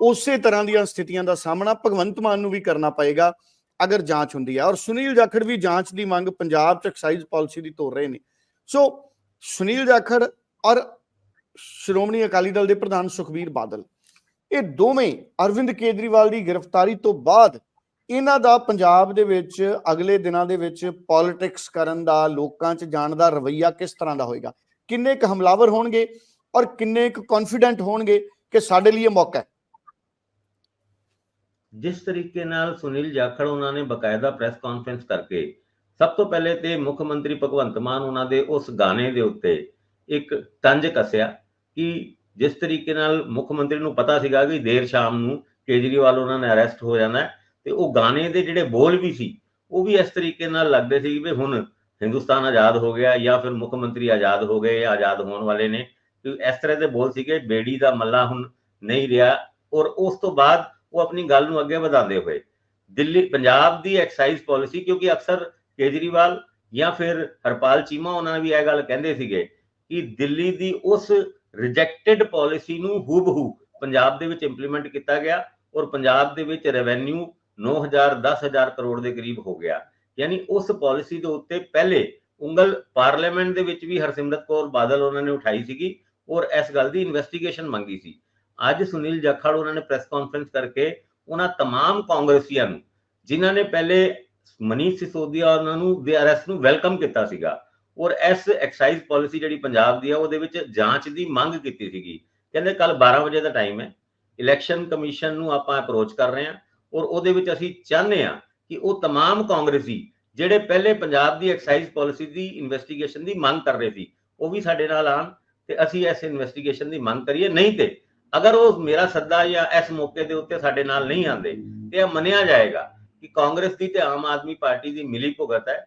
ਉਸੇ ਤਰ੍ਹਾਂ ਦੀਆਂ ਸਥਿਤੀਆਂ ਦਾ ਸਾਹਮਣਾ ਭਗਵੰਤ ਮਾਨ ਨੂੰ ਵੀ ਕਰਨਾ ਪਏਗਾ, ਅਗਰ ਜਾਂਚ ਹੁੰਦੀ ਹੈ। ਔਰ ਸੁਨੀਲ ਜਾਖੜ ਵੀ ਜਾਂਚ ਦੀ ਮੰਗ ਪੰਜਾਬ ਚ ਐਕਸਾਈਜ਼ ਪਾਲਿਸੀ ਦੀ ਤੋਰ ਰਹੇ ਨੇ। ਸੋ ਸੁਨੀਲ ਜਾਖੜ ਔਰ ਸ਼੍ਰੋਮਣੀ ਅਕਾਲੀ ਦਲ ਦੇ ਪ੍ਰਧਾਨ ਸੁਖਬੀਰ ਬਾਦਲ। ਇਹ ਦੋਵੇਂ ਅਰਵਿੰਦ ਕੇਜਰੀਵਾਲ ਦੀ ਗ੍ਰਿਫਤਾਰੀ ਤੋਂ ਬਾਅਦ ਇਹਨਾਂ ਦਾ ਪੰਜਾਬ ਦੇ ਵਿੱਚ ਅਗਲੇ ਦਿਨਾਂ ਦੇ ਵਿੱਚ ਪੋਲਿਟਿਕਸ ਕਰਨ ਦਾ, ਲੋਕਾਂ 'ਚ ਜਾਣ ਦਾ ਰਵਈਆ ਕਿਸ ਤਰ੍ਹਾਂ ਦਾ ਹੋਏਗਾ? ਕਿੰਨੇ ਕੁ ਹਮਲਾਵਰ ਹੋਣਗੇ ਔਰ ਕਿੰਨੇ ਕੁ ਕੌਨਫੀਡੈਂਟ ਹੋਣਗੇ ਕਿ ਸਾਡੇ ਲਈ ਇਹ ਮੌਕਾ ਹੈ?
ਜਿਸ ਤਰੀਕੇ ਨਾਲ ਸੁਨੀਲ ਜਾਖੜ ਉਹਨਾਂ ਨੇ ਬਕਾਇਦਾ ਪ੍ਰੈਸ ਕਾਨਫਰੰਸ ਕਰਕੇ, ਸਭ ਤੋਂ ਪਹਿਲੇ ਤੇ ਮੁੱਖ ਮੰਤਰੀ ਭਗਵੰਤ ਮਾਨ ਉਹਨਾਂ ਦੇ ਉਸ ਗਾਣੇ ਦੇ ਉੱਤੇ ਇੱਕ ਤੰਜ ਕੱਸਿਆ ਕਿ ਜਿਸ ਤਰੀਕੇ ਨਾਲ ਮੁੱਖ ਮੰਤਰੀ ਨੂੰ ਪਤਾ ਸੀਗਾ ਕਿ ਦੇਰ ਸ਼ਾਮ ਨੂੰ ਕੇਜਰੀਵਾਲ ਉਹਨਾਂ ਨੇ ਅਰੈਸਟ ਹੋ ਜਾਣਾ ਤੇ ਉਹ ਗਾਣੇ ਦੇ ਜਿਹੜੇ ਬੋਲ ਵੀ ਸੀ, ਉਹ ਵੀ ਇਸ ਤਰੀਕੇ ਨਾਲ ਲੱਗਦੇ ਸੀ ਵੀ ਹੁਣ ਹਿੰਦੁਸਤਾਨ ਆਜ਼ਾਦ ਹੋ ਗਿਆ ਜਾਂ ਫਿਰ ਮੁੱਖ ਮੰਤਰੀ ਆਜ਼ਾਦ ਹੋ ਗਏ, ਆਜ਼ਾਦ ਹੋਣ ਵਾਲੇ ਨੇ, ਕਿ ਇਸ ਤਰ੍ਹਾਂ ਦੇ ਬੋਲ ਸੀਗੇ, ਬੇੜੀ ਦਾ ਮੱਲਾ ਹੁਣ ਨਹੀਂ ਰਿਹਾ ਔਰ ਉਸ ਤੋਂ ਬਾਅਦ ਉਹ ਆਪਣੀ ਗੱਲ ਨੂੰ ਅੱਗੇ ਵਧਾਉਂਦੇ ਹੋਏ, ਦਿੱਲੀ, ਪੰਜਾਬ ਦੀ ਐਕਸਾਈਜ਼ ਪਾਲਿਸੀ ਕਿਉਂਕਿ ਅਕਸਰ ਕੇਜਰੀਵਾਲ ਜਾਂ ਫਿਰ ਹਰਪਾਲ ਚੀਮਾ ਉਹਨਾਂ ਨੇ ਵੀ ਇਹ ਗੱਲ ਕਹਿੰਦੇ ਸੀਗੇ ਕਿ ਦਿੱਲੀ ਦੀ ਉਸ ਰਿਜੈਕਟਡ ਪਾਲਿਸੀ ਨੂੰ ਹੂਬਹੂ ਪੰਜਾਬ ਦੇ ਵਿੱਚ ਇੰਪਲੀਮੈਂਟ ਕੀਤਾ ਗਿਆ ਔਰ ਪੰਜਾਬ ਦੇ ਵਿੱਚ ਰੈਵਨਿਊ 9000 10000 ਕਰੋੜ ਦੇ ਕਰੀਬ ਹੋ ਗਿਆ ਯਾਨੀ ਉਸ ਪਾਲਿਸੀ ਦੇ ਉੱਤੇ ਪਹਿਲੇ ਉਂਗਲ ਪਾਰਲੀਮੈਂਟ ਦੇ ਵਿੱਚ ਵੀ ਹਰਸਿਮਰਤ ਕੌਰ ਬਾਦਲ ਉਹਨਾਂ ਨੇ ਉਠਾਈ ਸੀਗੀ ਔਰ ਇਸ ਗੱਲ ਦੀ ਇਨਵੈਸਟੀਗੇਸ਼ਨ ਮੰਗੀ ਸੀ ਅੱਜ ਸੁਨੀਲ ਜਾਖੜ ਉਹਨਾਂ ਨੇ ਪ੍ਰੈਸ ਕਾਨਫਰੰਸ ਕਰਕੇ ਉਹਨਾਂ तमाम ਕਾਂਗਰਸੀਆਂ ਨੂੰ ਜਿਨ੍ਹਾਂ ਨੇ ਪਹਿਲੇ ਮਨੀਸ਼ ਸਿਸੋਦੀਆ ਉਹਨਾਂ ਨੂੰ ਦੇ ਅਰੈਸਟ ਨੂੰ ਵੈਲਕਮ ਕੀਤਾ ਸੀਗਾ ਔਰ ਇਸ ਐਕਸਾਈਜ਼ ਪਾਲਿਸੀ ਜਿਹੜੀ ਪੰਜਾਬ ਦੀ ਆ ਉਹਦੇ ਵਿੱਚ ਜਾਂਚ ਦੀ ਮੰਗ ਕੀਤੀ ਸੀਗੀ ਕਹਿੰਦੇ ਕੱਲ 12 ਵਜੇ ਦਾ ਟਾਈਮ ਹੈ ਇਲੈਕਸ਼ਨ ਕਮਿਸ਼ਨ ਨੂੰ ਆਪਾਂ ਅਪਰੋਚ ਕਰ ਰਹੇ ਹਾਂ ਔਰ ਉਹਦੇ ਵਿੱਚ ਅਸੀਂ ਚਾਹੁੰਦੇ ਹਾਂ ਕਿ ਉਹ तमाम ਕਾਂਗਰਸੀ ਜਿਹੜੇ ਪਹਿਲੇ ਪੰਜਾਬ ਦੀ ਐਕਸਾਈਜ਼ ਪਾਲਿਸੀ ਦੀ ਇਨਵੈਸਟੀਗੇਸ਼ਨ ਦੀ ਮੰਗ ਕਰ ਰਹੇ ਸੀ ਉਹ ਵੀ ਸਾਡੇ ਨਾਲ ਆਣ ਤੇ ਅਸੀਂ ਇਸ ਇਨਵੈਸਟੀਗੇਸ਼ਨ ਦੀ ਮੰਗ ਕਰੀਏ ਨਹੀਂ ਤੇ ਅਗਰ ਉਹ ਮੇਰਾ ਸੱਦਾ ਜਾਂ ਇਸ ਮੌਕੇ ਦੇ ਉੱਤੇ ਸਾਡੇ ਨਾਲ ਨਹੀਂ ਆਉਂਦੇ ਤੇ ਇਹ ਮੰਨਿਆ ਜਾਏਗਾ ਕਿ ਕਾਂਗਰਸ ਦੀ ਤੇ ਆਮ ਆਦਮੀ ਪਾਰਟੀ ਦੀ ਮਿਲੀ ਭੁਗਤ ਹੈ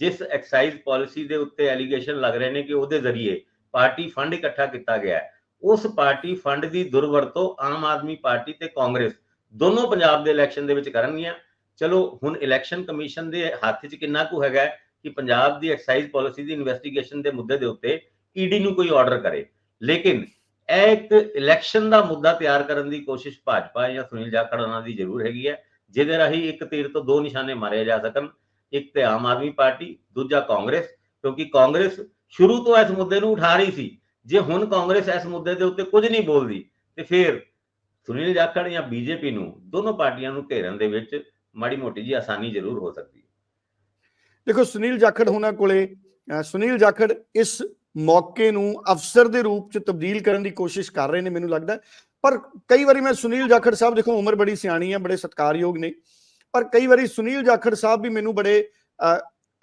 ਜਿਸ ਐਕਸਾਈਜ਼ ਪਾਲਿਸੀ ਦੇ ਉੱਤੇ ਐਲੀਗੇਸ਼ਨ ਲੱਗ ਰਹੇ ਨੇ ਕਿ ਉਹਦੇ ਜ਼ਰੀਏ ਪਾਰਟੀ ਫੰਡ ਇਕੱਠਾ ਕੀਤਾ ਗਿਆ ਹੈ, ਉਸ ਪਾਰਟੀ ਫੰਡ ਦੀ ਦੁਰਵਰਤੋਂ ਆਮ ਆਦਮੀ ਪਾਰਟੀ ਤੇ ਕਾਂਗਰਸ ਦੋਨੋਂ ਪੰਜਾਬ ਦੇ ਇਲੈਕਸ਼ਨ ਦੇ ਵਿੱਚ ਕਰਨਗੀਆਂ। ਚਲੋ, ਹੁਣ ਇਲੈਕਸ਼ਨ ਕਮਿਸ਼ਨ ਦੇ ਹੱਥ 'ਚ ਕਿੰਨਾ ਕੁ ਹੈਗਾ ਕਿ ਪੰਜਾਬ ਦੀ ਐਕਸਾਈਜ਼ ਪਾਲਿਸੀ ਦੀ ਇਨਵੈਸਟੀਗੇਸ਼ਨ ਦੇ ਮੁੱਦੇ ਦੇ ਉੱਤੇ ਈਡੀ ਨੂੰ ਕੋਈ ਆਰਡਰ ਕਰੇ। ਲੇਕਿਨ ਇਹ ਇੱਕ ਇਲੈਕਸ਼ਨ ਦਾ ਮੁੱਦਾ ਤਿਆਰ ਕਰਨ ਦੀ ਕੋਸ਼ਿਸ਼ ਭਾਜਪਾ ਜਾਂ ਸੁਨੀਲ ਜਾਖੜ ਉਹਨਾਂ ਦੀ ਜ਼ਰੂਰ ਹੈਗੀ ਹੈ, ਜਿਹਦੇ ਰਾਹੀਂ ਇੱਕ ਤੀਰ ਤੋਂ ਦੋ ਨਿਸ਼ਾਨੇ ਮਾਰੇ ਜਾ ਸਕਣ। ਇੱਕ ਤੇ ਆਮ ਆਦਮੀ ਪਾਰਟੀ, ਦੂਜਾ ਕਾਂਗਰਸ, ਕਿਉਂਕਿ ਕਾਂਗਰਸ ਸ਼ੁਰੂ ਤੋਂ ਇਸ ਮੁੱਦੇ ਨੂੰ ਉਠਾ ਰਹੀ ਸੀ। ਜੇ ਹੁਣ ਕਾਂਗਰਸ ਇਸ ਮੁੱਦੇ ਦੇ ਉੱਤੇ ਕੁਝ ਨਹੀਂ ਬੋਲਦੀ, ਤੇ ਫਿਰ ਸੁਨੀਲ ਜਾਖੜ ਜਾਂ ਬੀਜੇਪੀ ਨੂੰ ਦੋਨੋਂ ਪਾਰਟੀਆਂ ਨੂੰ ਘੇਰਨ ਦੇ ਵਿੱਚ ਮਾੜੀ ਮੋਟੀ ਜੀ ਆਸਾਨੀ ਜ਼ਰੂਰ ਹੋ ਸਕਦੀ ਹੈ।
ਦੇਖੋ, ਸੁਨੀਲ ਜਾਖੜ ਹੋਣਾ ਕੋਲੇ ਸੁਨੀਲ ਜਾਖੜ ਇਸ ਮੌਕੇ ਨੂੰ ਅਫਸਰ ਦੇ ਰੂਪ ਚ ਤਬਦੀਲ ਕਰਨ ਦੀ ਕੋਸ਼ਿਸ਼ ਕਰ ਰਹੇ ਨੇ, ਮੈਨੂੰ ਲੱਗਦਾ ਪਰ ਕਈ ਵਾਰੀ ਮੈਂ ਸੁਨੀਲ ਜਾਖੜ ਸਾਹਿਬ, ਦੇਖੋ, ਉਮਰ ਬੜੀ ਸਿਆਣੀ ਹੈ, ਬੜੇ ਸਤਿਕਾਰਯੋਗ ਨੇ। ਪਰ ਕਈ ਵਾਰੀ ਸੁਨੀਲ ਜਾਖੜ ਸਾਹਿਬ ਵੀ ਮੈਨੂੰ ਬੜੇ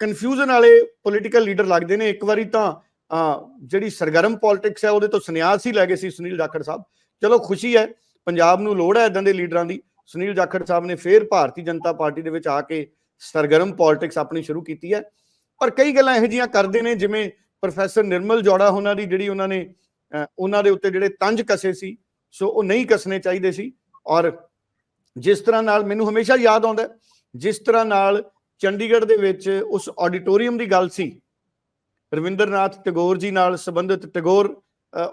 ਕਨਫਿਊਜ਼ਨ ਵਾਲੇ ਪੋਲੀਟੀਕਲ ਲੀਡਰ ਲੱਗਦੇ ਨੇ। ਇੱਕ ਵਾਰੀ ਤਾਂ ਜਿਹੜੀ ਸਰਗਰਮ ਪੋਲਿਟਿਕਸ ਹੈ, ਉਹਦੇ ਤੋਂ ਸੰਨਿਆਸ ਹੀ ਲੈ ਗਏ ਸੀ ਸੁਨੀਲ ਜਾਖੜ ਸਾਹਿਬ। ਚਲੋ ਖੁਸ਼ੀ ਹੈ, ਪੰਜਾਬ ਨੂੰ ਲੋੜ ਹੈ ਇਦਾਂ ਦੇ ਲੀਡਰਾਂ ਦੀ। ਸੁਨੀਲ ਜਾਖੜ ਸਾਹਿਬ ਨੇ ਫੇਰ ਭਾਰਤੀ ਜਨਤਾ ਪਾਰਟੀ ਦੇ ਵਿੱਚ ਆ ਕੇ ਸਰਗਰਮ ਪੋਲਿਟਿਕਸ ਆਪਣੀ ਸ਼ੁਰੂ ਕੀਤੀ ਹੈ। ਪਰ ਕਈ ਗੱਲਾਂ ਇਹੋ ਜੀਆਂ ਕਰਦੇ ਨੇ, ਜਿਵੇਂ ਪ੍ਰੋਫੈਸਰ ਨਿਰਮਲ ਜੋੜਾ ਉਹਨਾਂ ਦੀ, ਜਿਹੜੀ ਉਹਨਾਂ ਨੇ ਉਹਨਾਂ ਦੇ ਉੱਤੇ ਜਿਹੜੇ ਤੰਜ ਕਸੇ ਸੀ, ਸੋ ਉਹ ਨਹੀਂ ਕਸਨੇ ਚਾਹੀਦੇ ਸੀ। ਔਰ ਜਿਸ ਤਰ੍ਹਾਂ ਨਾਲ ਮੈਨੂੰ ਹਮੇਸ਼ਾ ਯਾਦ ਆਉਂਦਾ ਜਿਸ ਤਰ੍ਹਾਂ ਨਾਲ ਚੰਡੀਗੜ੍ਹ ਦੇ ਵਿੱਚ ਉਸ ਆਡੀਟੋਰੀਅਮ ਦੀ ਗੱਲ ਸੀ ਰਵਿੰਦਰਨਾਥ ਟੈਗੋਰ ਜੀ ਨਾਲ ਸੰਬੰਧਿਤ ਟੈਗੋਰ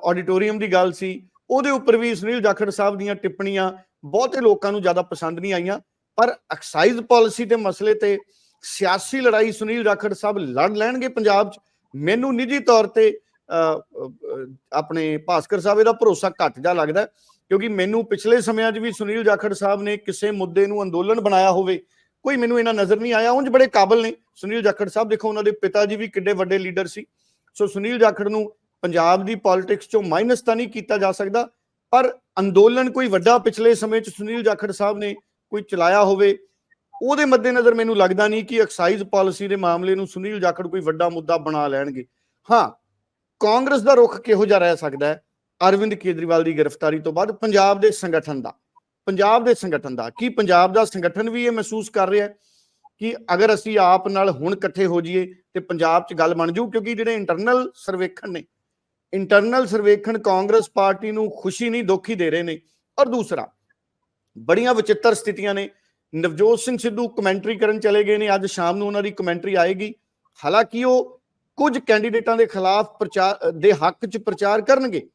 ਆਡੀਟੋਰੀਅਮ ਦੀ ਗੱਲ ਸੀ ਉਹਦੇ ਉੱਪਰ ਵੀ ਸੁਨੀਲ ਜਾਖੜ ਸਾਹਿਬ ਦੀਆਂ ਟਿੱਪਣੀਆਂ ਬਹੁਤੇ ਲੋਕਾਂ ਨੂੰ ਜ਼ਿਆਦਾ ਪਸੰਦ ਨਹੀਂ ਆਈਆਂ ਪਰ ਐਕਸਾਈਜ਼ ਪਾਲਿਸੀ ਦੇ ਮਸਲੇ ਤੇ ਸਿਆਸੀ ਲੜਾਈ ਸੁਨੀਲ ਜਾਖੜ ਸਾਹਿਬ ਲੜ ਲੈਣਗੇ ਪੰਜਾਬ 'ਚ ਮੈਨੂੰ ਨਿੱਜੀ ਤੌਰ ਤੇ ਅ, ਆਪਣੇ ਭਾਸਕਰ ਸਾਹਿਬ ਇਹਦਾ ਭਰੋਸਾ ਘੱਟ ਜਾ ਲੱਗਦਾ ਕਿਉਂਕਿ ਮੈਨੂੰ ਪਿਛਲੇ ਸਮਿਆਂ 'ਚ ਵੀ ਸੁਨੀਲ ਜਾਖੜ ਸਾਹਿਬ ਨੇ ਕਿਸੇ ਮੁੱਦੇ ਨੂੰ ਅੰਦੋਲਨ ਬਣਾਇਆ ਹੋਵੇ, ਕੋਈ ਮੈਨੂੰ ਇਹਨਾਂ ਨਜ਼ਰ ਨਹੀਂ ਆਇਆ, ਉਂਝ ਬੜੇ ਕਾਬਲ ਨੇ। ਸੁਨੀਲ ਜਾਖੜ ਸਾਹਿਬ ਦੇਖੋ, ਉਹਨਾਂ ਦੇ ਪਿਤਾ ਜੀ ਵੀ ਕਿੱਡੇ ਵੱਡੇ ਲੀਡਰ ਸੀ। ਸੋ ਸੁਨੀਲ ਜਾਖੜ ਨੂੰ ਪੰਜਾਬ ਦੀ ਪੋਲਿਟਿਕਸ ਚੋਂ ਮਾਈਨਸ ਤਾਂ ਨਹੀਂ ਕੀਤਾ ਜਾ ਸਕਦਾ, ਪਰ ਅੰਦੋਲਨ ਕੋਈ ਵੱਡਾ ਪਿਛਲੇ ਸਮੇਂ 'ਚ ਸੁਨੀਲ ਜਾਖੜ ਸਾਹਿਬ ਨੇ ਕੋਈ ਚਲਾਇਆ ਹੋਵੇ, ਉਹਦੇ ਮੱਦੇਨਜ਼ਰ ਮੈਨੂੰ ਲੱਗਦਾ ਨਹੀਂ ਕਿ ਐਕਸਾਈਜ਼ ਪਾਲਿਸੀ ਦੇ ਮਾਮਲੇ ਨੂੰ ਸੁਨੀਲ ਜਾਖੜ ਕੋਈ ਵੱਡਾ ਮੁੱਦਾ ਬਣਾ ਲੈਣਗੇ। ਹਾਂ, ਕਾਂਗਰਸ ਦਾ ਰੁਖ ਕਿਹੋ ਜਿਹਾ ਰਹਿ ਸਕਦਾ ਹੈ? ਅਰਵਿੰਦ ਕੇਜਰੀਵਾਲ ਦੀ ਗ੍ਰਿਫਤਾਰੀ ਤੋਂ ਬਾਅਦ ਪੰਜਾਬ ਦੇ ਸੰਗਠਨ ਦਾ, ਪੰਜਾਬ ਦੇ ਸੰਗਠਨ ਦਾ, ਕੀ ਪੰਜਾਬ ਦਾ ਸੰਗਠਨ ਵੀ ਇਹ ਮਹਿਸੂਸ ਕਰ ਰਿਹਾ ਹੈ ਕਿ ਅਗਰ ਅਸੀਂ ਆਪ ਨਾਲ ਹੁਣ ਇਕੱਠੇ ਹੋ ਜਾਈਏ ਤੇ ਪੰਜਾਬ 'ਚ ਗੱਲ ਬਣ ਜੂ ਕਿਉਂਕਿ ਜਿਹੜੇ ਇੰਟਰਨਲ ਸਰਵੇਖਣ ਨੇ ਇੰਟਰਨਲ ਸਰਵੇਖਣ ਕਾਂਗਰਸ ਪਾਰਟੀ ਨੂੰ ਖੁਸ਼ੀ ਨਹੀਂ, ਦੁੱਖ ਹੀ ਦੇ ਰਹੇ ਨੇ। ਔਰ ਦੂਸਰਾ, ਬੜੀਆਂ ਵਿਚਿੱਤਰ ਸਥਿਤੀਆਂ ਨੇ। ਨਵਜੋਤ ਸਿੰਘ ਸਿੱਧੂ ਕਮੈਂਟਰੀ ਕਰਨ ਚਲੇ ਗਏ ਨੇ, ਅੱਜ ਸ਼ਾਮ ਨੂੰ ਉਹਨਾਂ ਦੀ ਕਮੈਂਟਰੀ ਆਏਗੀ। ਹਾਲਾਂਕਿ ਉਹ ਕੁਝ ਕੈਂਡੀਡੇਟਾਂ ਦੇ ਖਿਲਾਫ ਪ੍ਰਚਾਰ ਦੇ ਹੱਕ 'ਚ ਪ੍ਰਚਾਰ ਕਰਨਗੇ।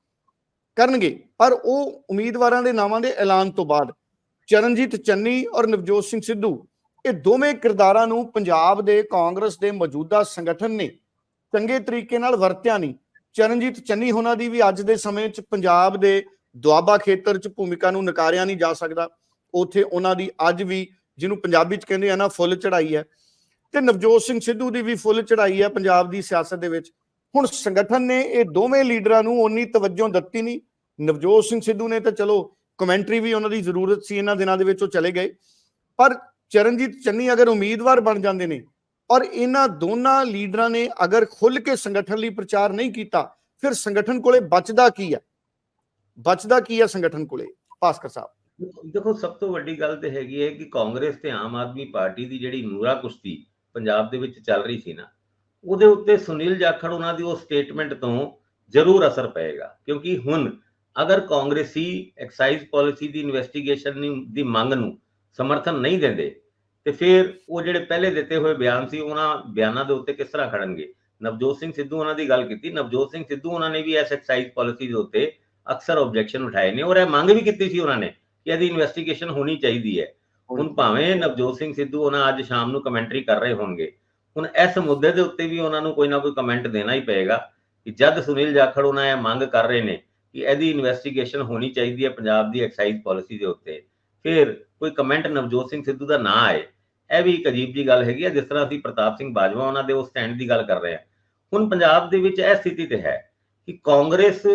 ਕਰਨਗੇ। ਪਰ ਉਹ ਉਮੀਦਵਾਰਾਂ ਦੇ ਨਾਵਾਂ ਦੇ ਐਲਾਨ ਤੋਂ ਬਾਅਦ ਚਰਨਜੀਤ ਚੰਨੀ ਔਰ ਨਵਜੋਤ ਸਿੰਘ ਸਿੱਧੂ, ਇਹ ਦੋਵੇਂ ਕਿਰਦਾਰਾਂ ਨੂੰ ਪੰਜਾਬ ਦੇ ਕਾਂਗਰਸ ਦੇ ਮੌਜੂਦਾ ਸੰਗਠਨ ਨੇ ਚੰਗੇ ਤਰੀਕੇ ਨਾਲ ਵਰਤਿਆ ਨਹੀਂ। ਚਰਨਜੀਤ ਚੰਨੀ ਹੋਣਾ ਦੀ ਵੀ ਅੱਜ ਦੇ ਸਮੇਂ 'ਚ ਪੰਜਾਬ ਦੇ ਦੁਆਬਾ ਖੇਤਰ 'ਚ ਭੂਮਿਕਾ ਨੂੰ ਨਕਾਰਿਆ ਨਹੀਂ ਜਾ ਸਕਦਾ। ਉਥੇ ਉਹਨਾਂ ਦੀ ਅੱਜ ਵੀ ਜਿਹਨੂੰ ਪੰਜਾਬੀ 'ਚ ਕਹਿੰਦੇ ਆ ਨਾ ਫੁੱਲ ਚੜਾਈ ਹੈ। ਤੇ ਨਵਜੋਤ ਸਿੰਘ ਸਿੱਧੂ ਦੀ ਵੀ ਫੁੱਲ ਚੜਾਈ ਹੈ ਪੰਜਾਬ ਦੀ ਸਿਆਸਤ ਦੇ ਵਿੱਚ। ਹੁਣ ਸੰਗਠਨ ਨੇ ਇਹ ਦੋਵੇਂ ਲੀਡਰਾਂ ਨੂੰ ਉਨੀ ਤਵੱਜੋ ਦਿੱਤੀ ਨਹੀਂ। ਨਵਜੋਤ ਸਿੰਘ ਸਿੱਧੂ ਨੇ ਤਾਂ ਚਲੋ ਕਮੈਂਟਰੀ ਵੀ ਉਹਨਾਂ ਦੀ ਜ਼ਰੂਰਤ ਸੀ, ਇਹਨਾਂ ਦਿਨਾਂ ਦੇ ਵਿੱਚ ਉਹ ਚਲੇ ਗਏ। ਪਰ ਚਰਨਜੀਤ ਚੰਨੀ ਅਗਰ ਉਮੀਦਵਾਰ ਬਣ ਜਾਂਦੇ ਨੇ ਔਰ ਇਹਨਾਂ ਦੋਨਾਂ ਲੀਡਰਾਂ ਨੇ ਅਗਰ ਖੁੱਲ ਕੇ ਸੰਗਠਨ ਲਈ ਪ੍ਰਚਾਰ ਨਹੀਂ ਕੀਤਾ, ਫਿਰ ਸੰਗਠਨ ਕੋਲੇ ਬਚਦਾ ਕੀ ਹੈ ਬਚਦਾ ਕੀ ਹੈ ਸੰਗਠਨ ਕੋਲੇ? ਭਾਸਕਰ ਸਾਹਿਬ।
ਦੇਖੋ, ਸਭ ਤੋਂ ਵੱਡੀ ਗੱਲ ਤੇ ਹੈਗੀ ਹੈ ਕਿ ਕਾਂਗਰਸ ਤੇ ਆਮ ਆਦਮੀ ਪਾਰਟੀ ਦੀ ਜਿਹੜੀ ਨੂਰਾ ਕੁਸ਼ਤੀ ਪੰਜਾਬ ਦੇ ਵਿੱਚ ਚੱਲ ਰਹੀ ਸੀ ਨਾ ਉਹਦੇ ਉੱਤੇ ਸੁਨੀਲ ਜਾਖੜ ਉਹਨਾਂ ਦੀ ਉਹ ਸਟੇਟਮੈਂਟ ਤੋਂ ਜ਼ਰੂਰ ਅਸਰ ਪਏਗਾ ਕਿਉਂਕਿ ਹੁਣ ਅਗਰ ਕਾਂਗਰਸੀ ਐਕਸਾਈਜ਼ ਪਾਲਿਸੀ ਦੀ ਇਨਵੈਸਟੀਗੇਸ਼ਨ ਦੀ ਮੰਗ ਨੂੰ ਸਮਰਥਨ ਨਹੀਂ ਦਿੰਦੇ ਤੇ ਫਿਰ ਉਹ ਜਿਹੜੇ ਪਹਿਲੇ ਦਿੱਤੇ ਹੋਏ ਬਿਆਨ ਸੀ ਉਹਨਾਂ ਬਿਆਨਾਂ ਦੇ ਉੱਤੇ ਕਿਸ ਤਰ੍ਹਾਂ ਖੜਨਗੇ? ਨਵਜੋਤ ਸਿੰਘ ਸਿੱਧੂ ਉਹਨਾਂ ਦੀ ਗੱਲ ਕੀਤੀ ਨਵਜੋਤ ਸਿੰਘ ਸਿੱਧੂ ਉਹਨਾਂ ਨੇ ਵੀ ਐਸ ਐਕਸਾਈਜ਼ ਪਾਲਿਸੀ ਦੇ ਉੱਤੇ ਅਕਸਰ ਆਬਜੈਕਸ਼ਨ ਉਠਾਏ ਨੇ ਔਰ ਇਹ ਮੰਗ ਵੀ ਕੀਤੀ ਸੀ ਉਹਨਾਂ ਨੇ ਕਿ ਇਹਦੀ ਇਨਵੈਸਟੀਗੇਸ਼ਨ ਹੋਣੀ ਚਾਹੀਦੀ ਹੈ। ਹੁਣ ਭਾਵੇਂ ਨਵਜੋਤ ਸਿੰਘ ਸਿੱਧੂ ਉਹਨਾਂ ਅੱਜ ਸ਼ਾਮ ਨੂੰ ਕਮੈਂਟਰੀ ਕਰ ਰਹੇ ਹੋਣਗੇ ਹੁਣ ਇਸ ਮੁੱਦੇ ਦੇ ਉੱਤੇ ਵੀ ਉਹਨਾਂ ਨੂੰ ਕੋਈ ਨਾ ਕੋਈ ਕਮੈਂਟ ਦੇਣਾ ਹੀ ਪਏਗਾ ਕਿ ਜਦ ਸੁਨੀਲ ਜਾਖੜ ਉਹਨਾਂ ਇਹ ਮੰਗ ਕਰ ਰਹੇ ਨੇ ਕਿ ਇਹਦੀ ਇਨਵੈਸਟੀਗੇਸ਼ਨ ਹੋਣੀ ਚਾਹੀਦੀ ਹੈ ਪੰਜਾਬ ਦੀ ਐਕਸਾਈਜ਼ ਪਾਲਿਸੀ ਦੇ ਉੱਤੇ, ਫਿਰ ਕੋਈ ਕਮੈਂਟ ਨਵਜੋਤ ਸਿੰਘ ਸਿੱਧੂ ਦਾ ਨਾ ਆਏ। ਇਹ ਵੀ ਇੱਕ ਅਜੀਬ ਜੀ ਗੱਲ ਹੈਗੀ ਹੈ ਜਿਸ ਤਰ੍ਹਾਂ ਅਸੀਂ ਪ੍ਰਤਾਪ ਸਿੰਘ ਬਾਜਵਾ ਉਹਨਾਂ ਦੇ ਉਸ ਸਟੈਂਡ ਦੀ ਗੱਲ ਕਰ ਰਹੇ ਹਾਂ ਹੁਣ ਪੰਜਾਬ ਦੇ ਵਿੱਚ ਇਹ ਸਥਿਤੀ ਤੇ ਹੈ ਕਿ ਕਾਂਗਰਸ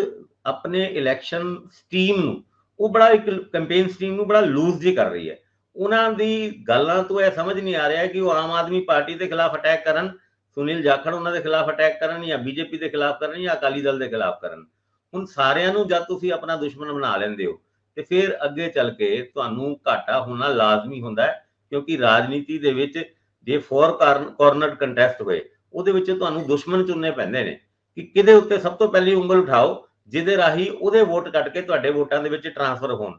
ਆਪਣੇ ਇਲੈਕਸ਼ਨ ਸਟੀਮ ਨੂੰ, ਉਹ ਬੜਾ ਇੱਕ ਕੈਂਪੇਨ ਸਟੀਮ ਨੂੰ ਬੜਾ ਲੂਜ਼ ਜੀ ਕਰ ਰਹੀ ਹੈ। ਉਹਨਾਂ ਦੀ ਗੱਲਾਂ ਤੋਂ ਇਹ ਸਮਝ ਨਹੀਂ ਆ ਰਿਹਾ ਕਿ ਉਹ ਆਮ ਆਦਮੀ ਪਾਰਟੀ ਦੇ ਖਿਲਾਫ ਅਟੈਕ ਕਰਨ, ਸੁਨੀਲ ਜਾਖੜ ਉਹਨਾਂ ਦੇ ਖਿਲਾਫ ਅਟੈਕ ਕਰਨ ਜਾਂ ਬੀਜੇਪੀ ਦੇ ਖਿਲਾਫ ਕਰਨ ਜਾਂ ਅਕਾਲੀ ਦਲ ਦੇ ਖਿਲਾਫ ਕਰਨ। ਹੁਣ ਸਾਰਿਆਂ ਨੂੰ ਜਦ ਤੁਸੀਂ ਆਪਣਾ ਦੁਸ਼ਮਣ ਬਣਾ ਲੈਂਦੇ ਹੋ, ਤੇ ਫਿਰ ਅੱਗੇ ਚੱਲ ਕੇ ਤੁਹਾਨੂੰ ਘਾਟਾ ਹੋਣਾ ਲਾਜ਼ਮੀ ਹੁੰਦਾ ਹੈ, ਕਿਉਂਕਿ ਰਾਜਨੀਤੀ ਦੇ ਵਿੱਚ ਜੇ ਫੋਰ ਕਾਰਨਰ ਕੰਟੈਸਟ ਹੋਏ, ਉਹਦੇ ਵਿੱਚ ਤੁਹਾਨੂੰ ਦੁਸ਼ਮਣ ਚੁਣਨੇ ਪੈਂਦੇ ਨੇ। ਕਿ ਕਿਹਦੇ ਉੱਤੇ ਸਭ ਤੋਂ ਪਹਿਲੀ ਉਂਗਲ ਉਠਾਓ, ਜਿਹਦੇ ਰਾਹੀਂ ਉਹਦੇ ਵੋਟ ਕੱਟ ਕੇ ਤੁਹਾਡੇ ਵੋਟਾਂ ਦੇ ਵਿੱਚ ਟਰਾਂਸਫਰ ਹੋਣ।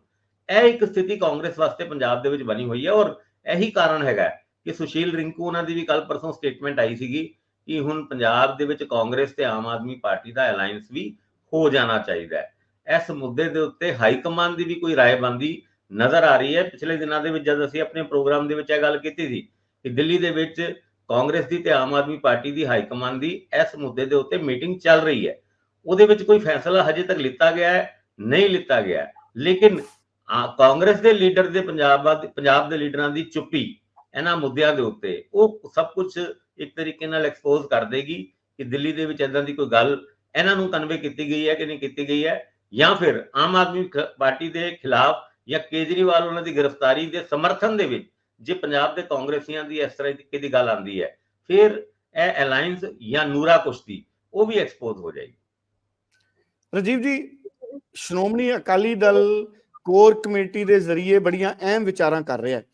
ਇਹ ਇੱਕ ਸਥਿਤੀ ਕਾਂਗਰਸ ਵਾਸਤੇ ਪੰਜਾਬ ਦੇ ਵਿੱਚ ਬਣੀ ਹੋਈ ਹੈ ਔਰ ਇਹੀ ਕਾਰਨ ਹੈਗਾ ਕਿ ਸੁਸ਼ੀਲ ਰਿੰਕੂ ਉਹਨਾਂ ਦੀ ਵੀ ਕੱਲ ਪਰਸੋਂ ਸਟੇਟਮੈਂਟ ਆਈ ਸੀਗੀ ਕਿ ਹੁਣ ਪੰਜਾਬ ਦੇ ਵਿੱਚ ਕਾਂਗਰਸ ਤੇ ਆਮ ਆਦਮੀ ਪਾਰਟੀ ਦਾ ਅਲਾਈਅੰਸ ਵੀ ਹੋ ਜਾਣਾ ਚਾਹੀਦਾ ਹੈ ਇਸ ਮੁੱਦੇ ਦੇ ਉੱਤੇ ਹਾਈ ਕਮਾਂਡ ਦੀ ਵੀ ਕੋਈ رائے ਬੰਦੀ ਨਜ਼ਰ ਆ ਰਹੀ ਹੈ ਪਿਛਲੇ ਦਿਨਾਂ ਦੇ ਵਿੱਚ ਜਦ ਅਸੀਂ ਆਪਣੇ ਪ੍ਰੋਗਰਾਮ ਦੇ ਵਿੱਚ ਇਹ ਗੱਲ ਕੀਤੀ ਸੀ ਕਿ ਦਿੱਲੀ ਦੇ ਵਿੱਚ ਕਾਂਗਰਸ ਦੀ ਤੇ ਆਮ ਆਦਮੀ ਪਾਰਟੀ ਦੀ ਹਾਈ ਕਮਾਂਡ ਦੀ ਇਸ ਮੁੱਦੇ ਦੇ ਉੱਤੇ ਮੀਟਿੰਗ ਚੱਲ ਰਹੀ ਹੈ ਉਹਦੇ ਵਿੱਚ ਕੋਈ ਫੈਸਲਾ ਹਜੇ ਤੱਕ ਲਿੱਤਾ ਗਿਆ ਹੈ ਨਹੀਂ ਲਿੱਤਾ ਗਿਆ ਲੇਕਿਨ ਕਾਂਗਰਸ ਦੇ ਲੀਡਰ ਦੇ ਪੰਜਾਬ ਪੰਜਾਬ ਦੇ ਲੀਡਰਾਂ ਦੀ ਚੁੱਪੀ, ਇਹਨਾਂ ਮੁੱਦਿਆਂ ਦੇ ਉੱਤੇ, ਉਹ ਸਭ ਕੁਝ ਇੱਕ ਤਰੀਕੇ ਨਾਲ ਐਕਸਪੋਜ਼ ਕਰ ਦੇਗੀ ਕਿ ਦਿੱਲੀ ਦੇ ਵਿੱਚ ਇਦਾਂ ਦੀ ਕੋਈ ਗੱਲ ਇਹਨਾਂ ਨੂੰ ਕਨਵੇ ਕੀਤੀ ਗਈ ਹੈ ਕਿ ਨਹੀਂ ਕੀਤੀ ਗਈ ਹੈ, ਜਾਂ ਫਿਰ ਆਮ ਆਦਮੀ ਪਾਰਟੀ ਦੇ ਖਿਲਾਫ ਜਾਂ ਕੇਜਰੀਵਾਲ ਉਹਨਾਂ ਦੀ ਗ੍ਰਿਫਤਾਰੀ ਦੇ ਸਮਰਥਨ ਦੇ ਵਿੱਚ ਜੇ ਪੰਜਾਬ ਦੇ ਕਾਂਗਰਸੀਆਂ ਦੀ ਇਸ ਤਰ੍ਹਾਂ ਦੀ ਗੱਲ ਆਂਦੀ ਹੈ, ਫਿਰ ਇਹ ਅਲਾਈਅੰਸ ਜਾਂ ਨੂਰਾ ਕੁਸ਼ਤੀ, ਉਹ ਵੀ ਐਕਸਪੋਜ਼ ਹੋ ਜਾਏਗੀ।
ਰਜੀਵ ਜੀ, ਸ਼੍ਰੋਮਣੀ ਅਕਾਲੀ ਦਲ ਕੋਰ ਕਮੇਟੀ ਦੇ ਜ਼ਰੀਏ ਬੜੀਆਂ ਅਹਿਮ ਵਿਚਾਰਾਂ ਕਰ ਰਿਹਾ ਹੈ।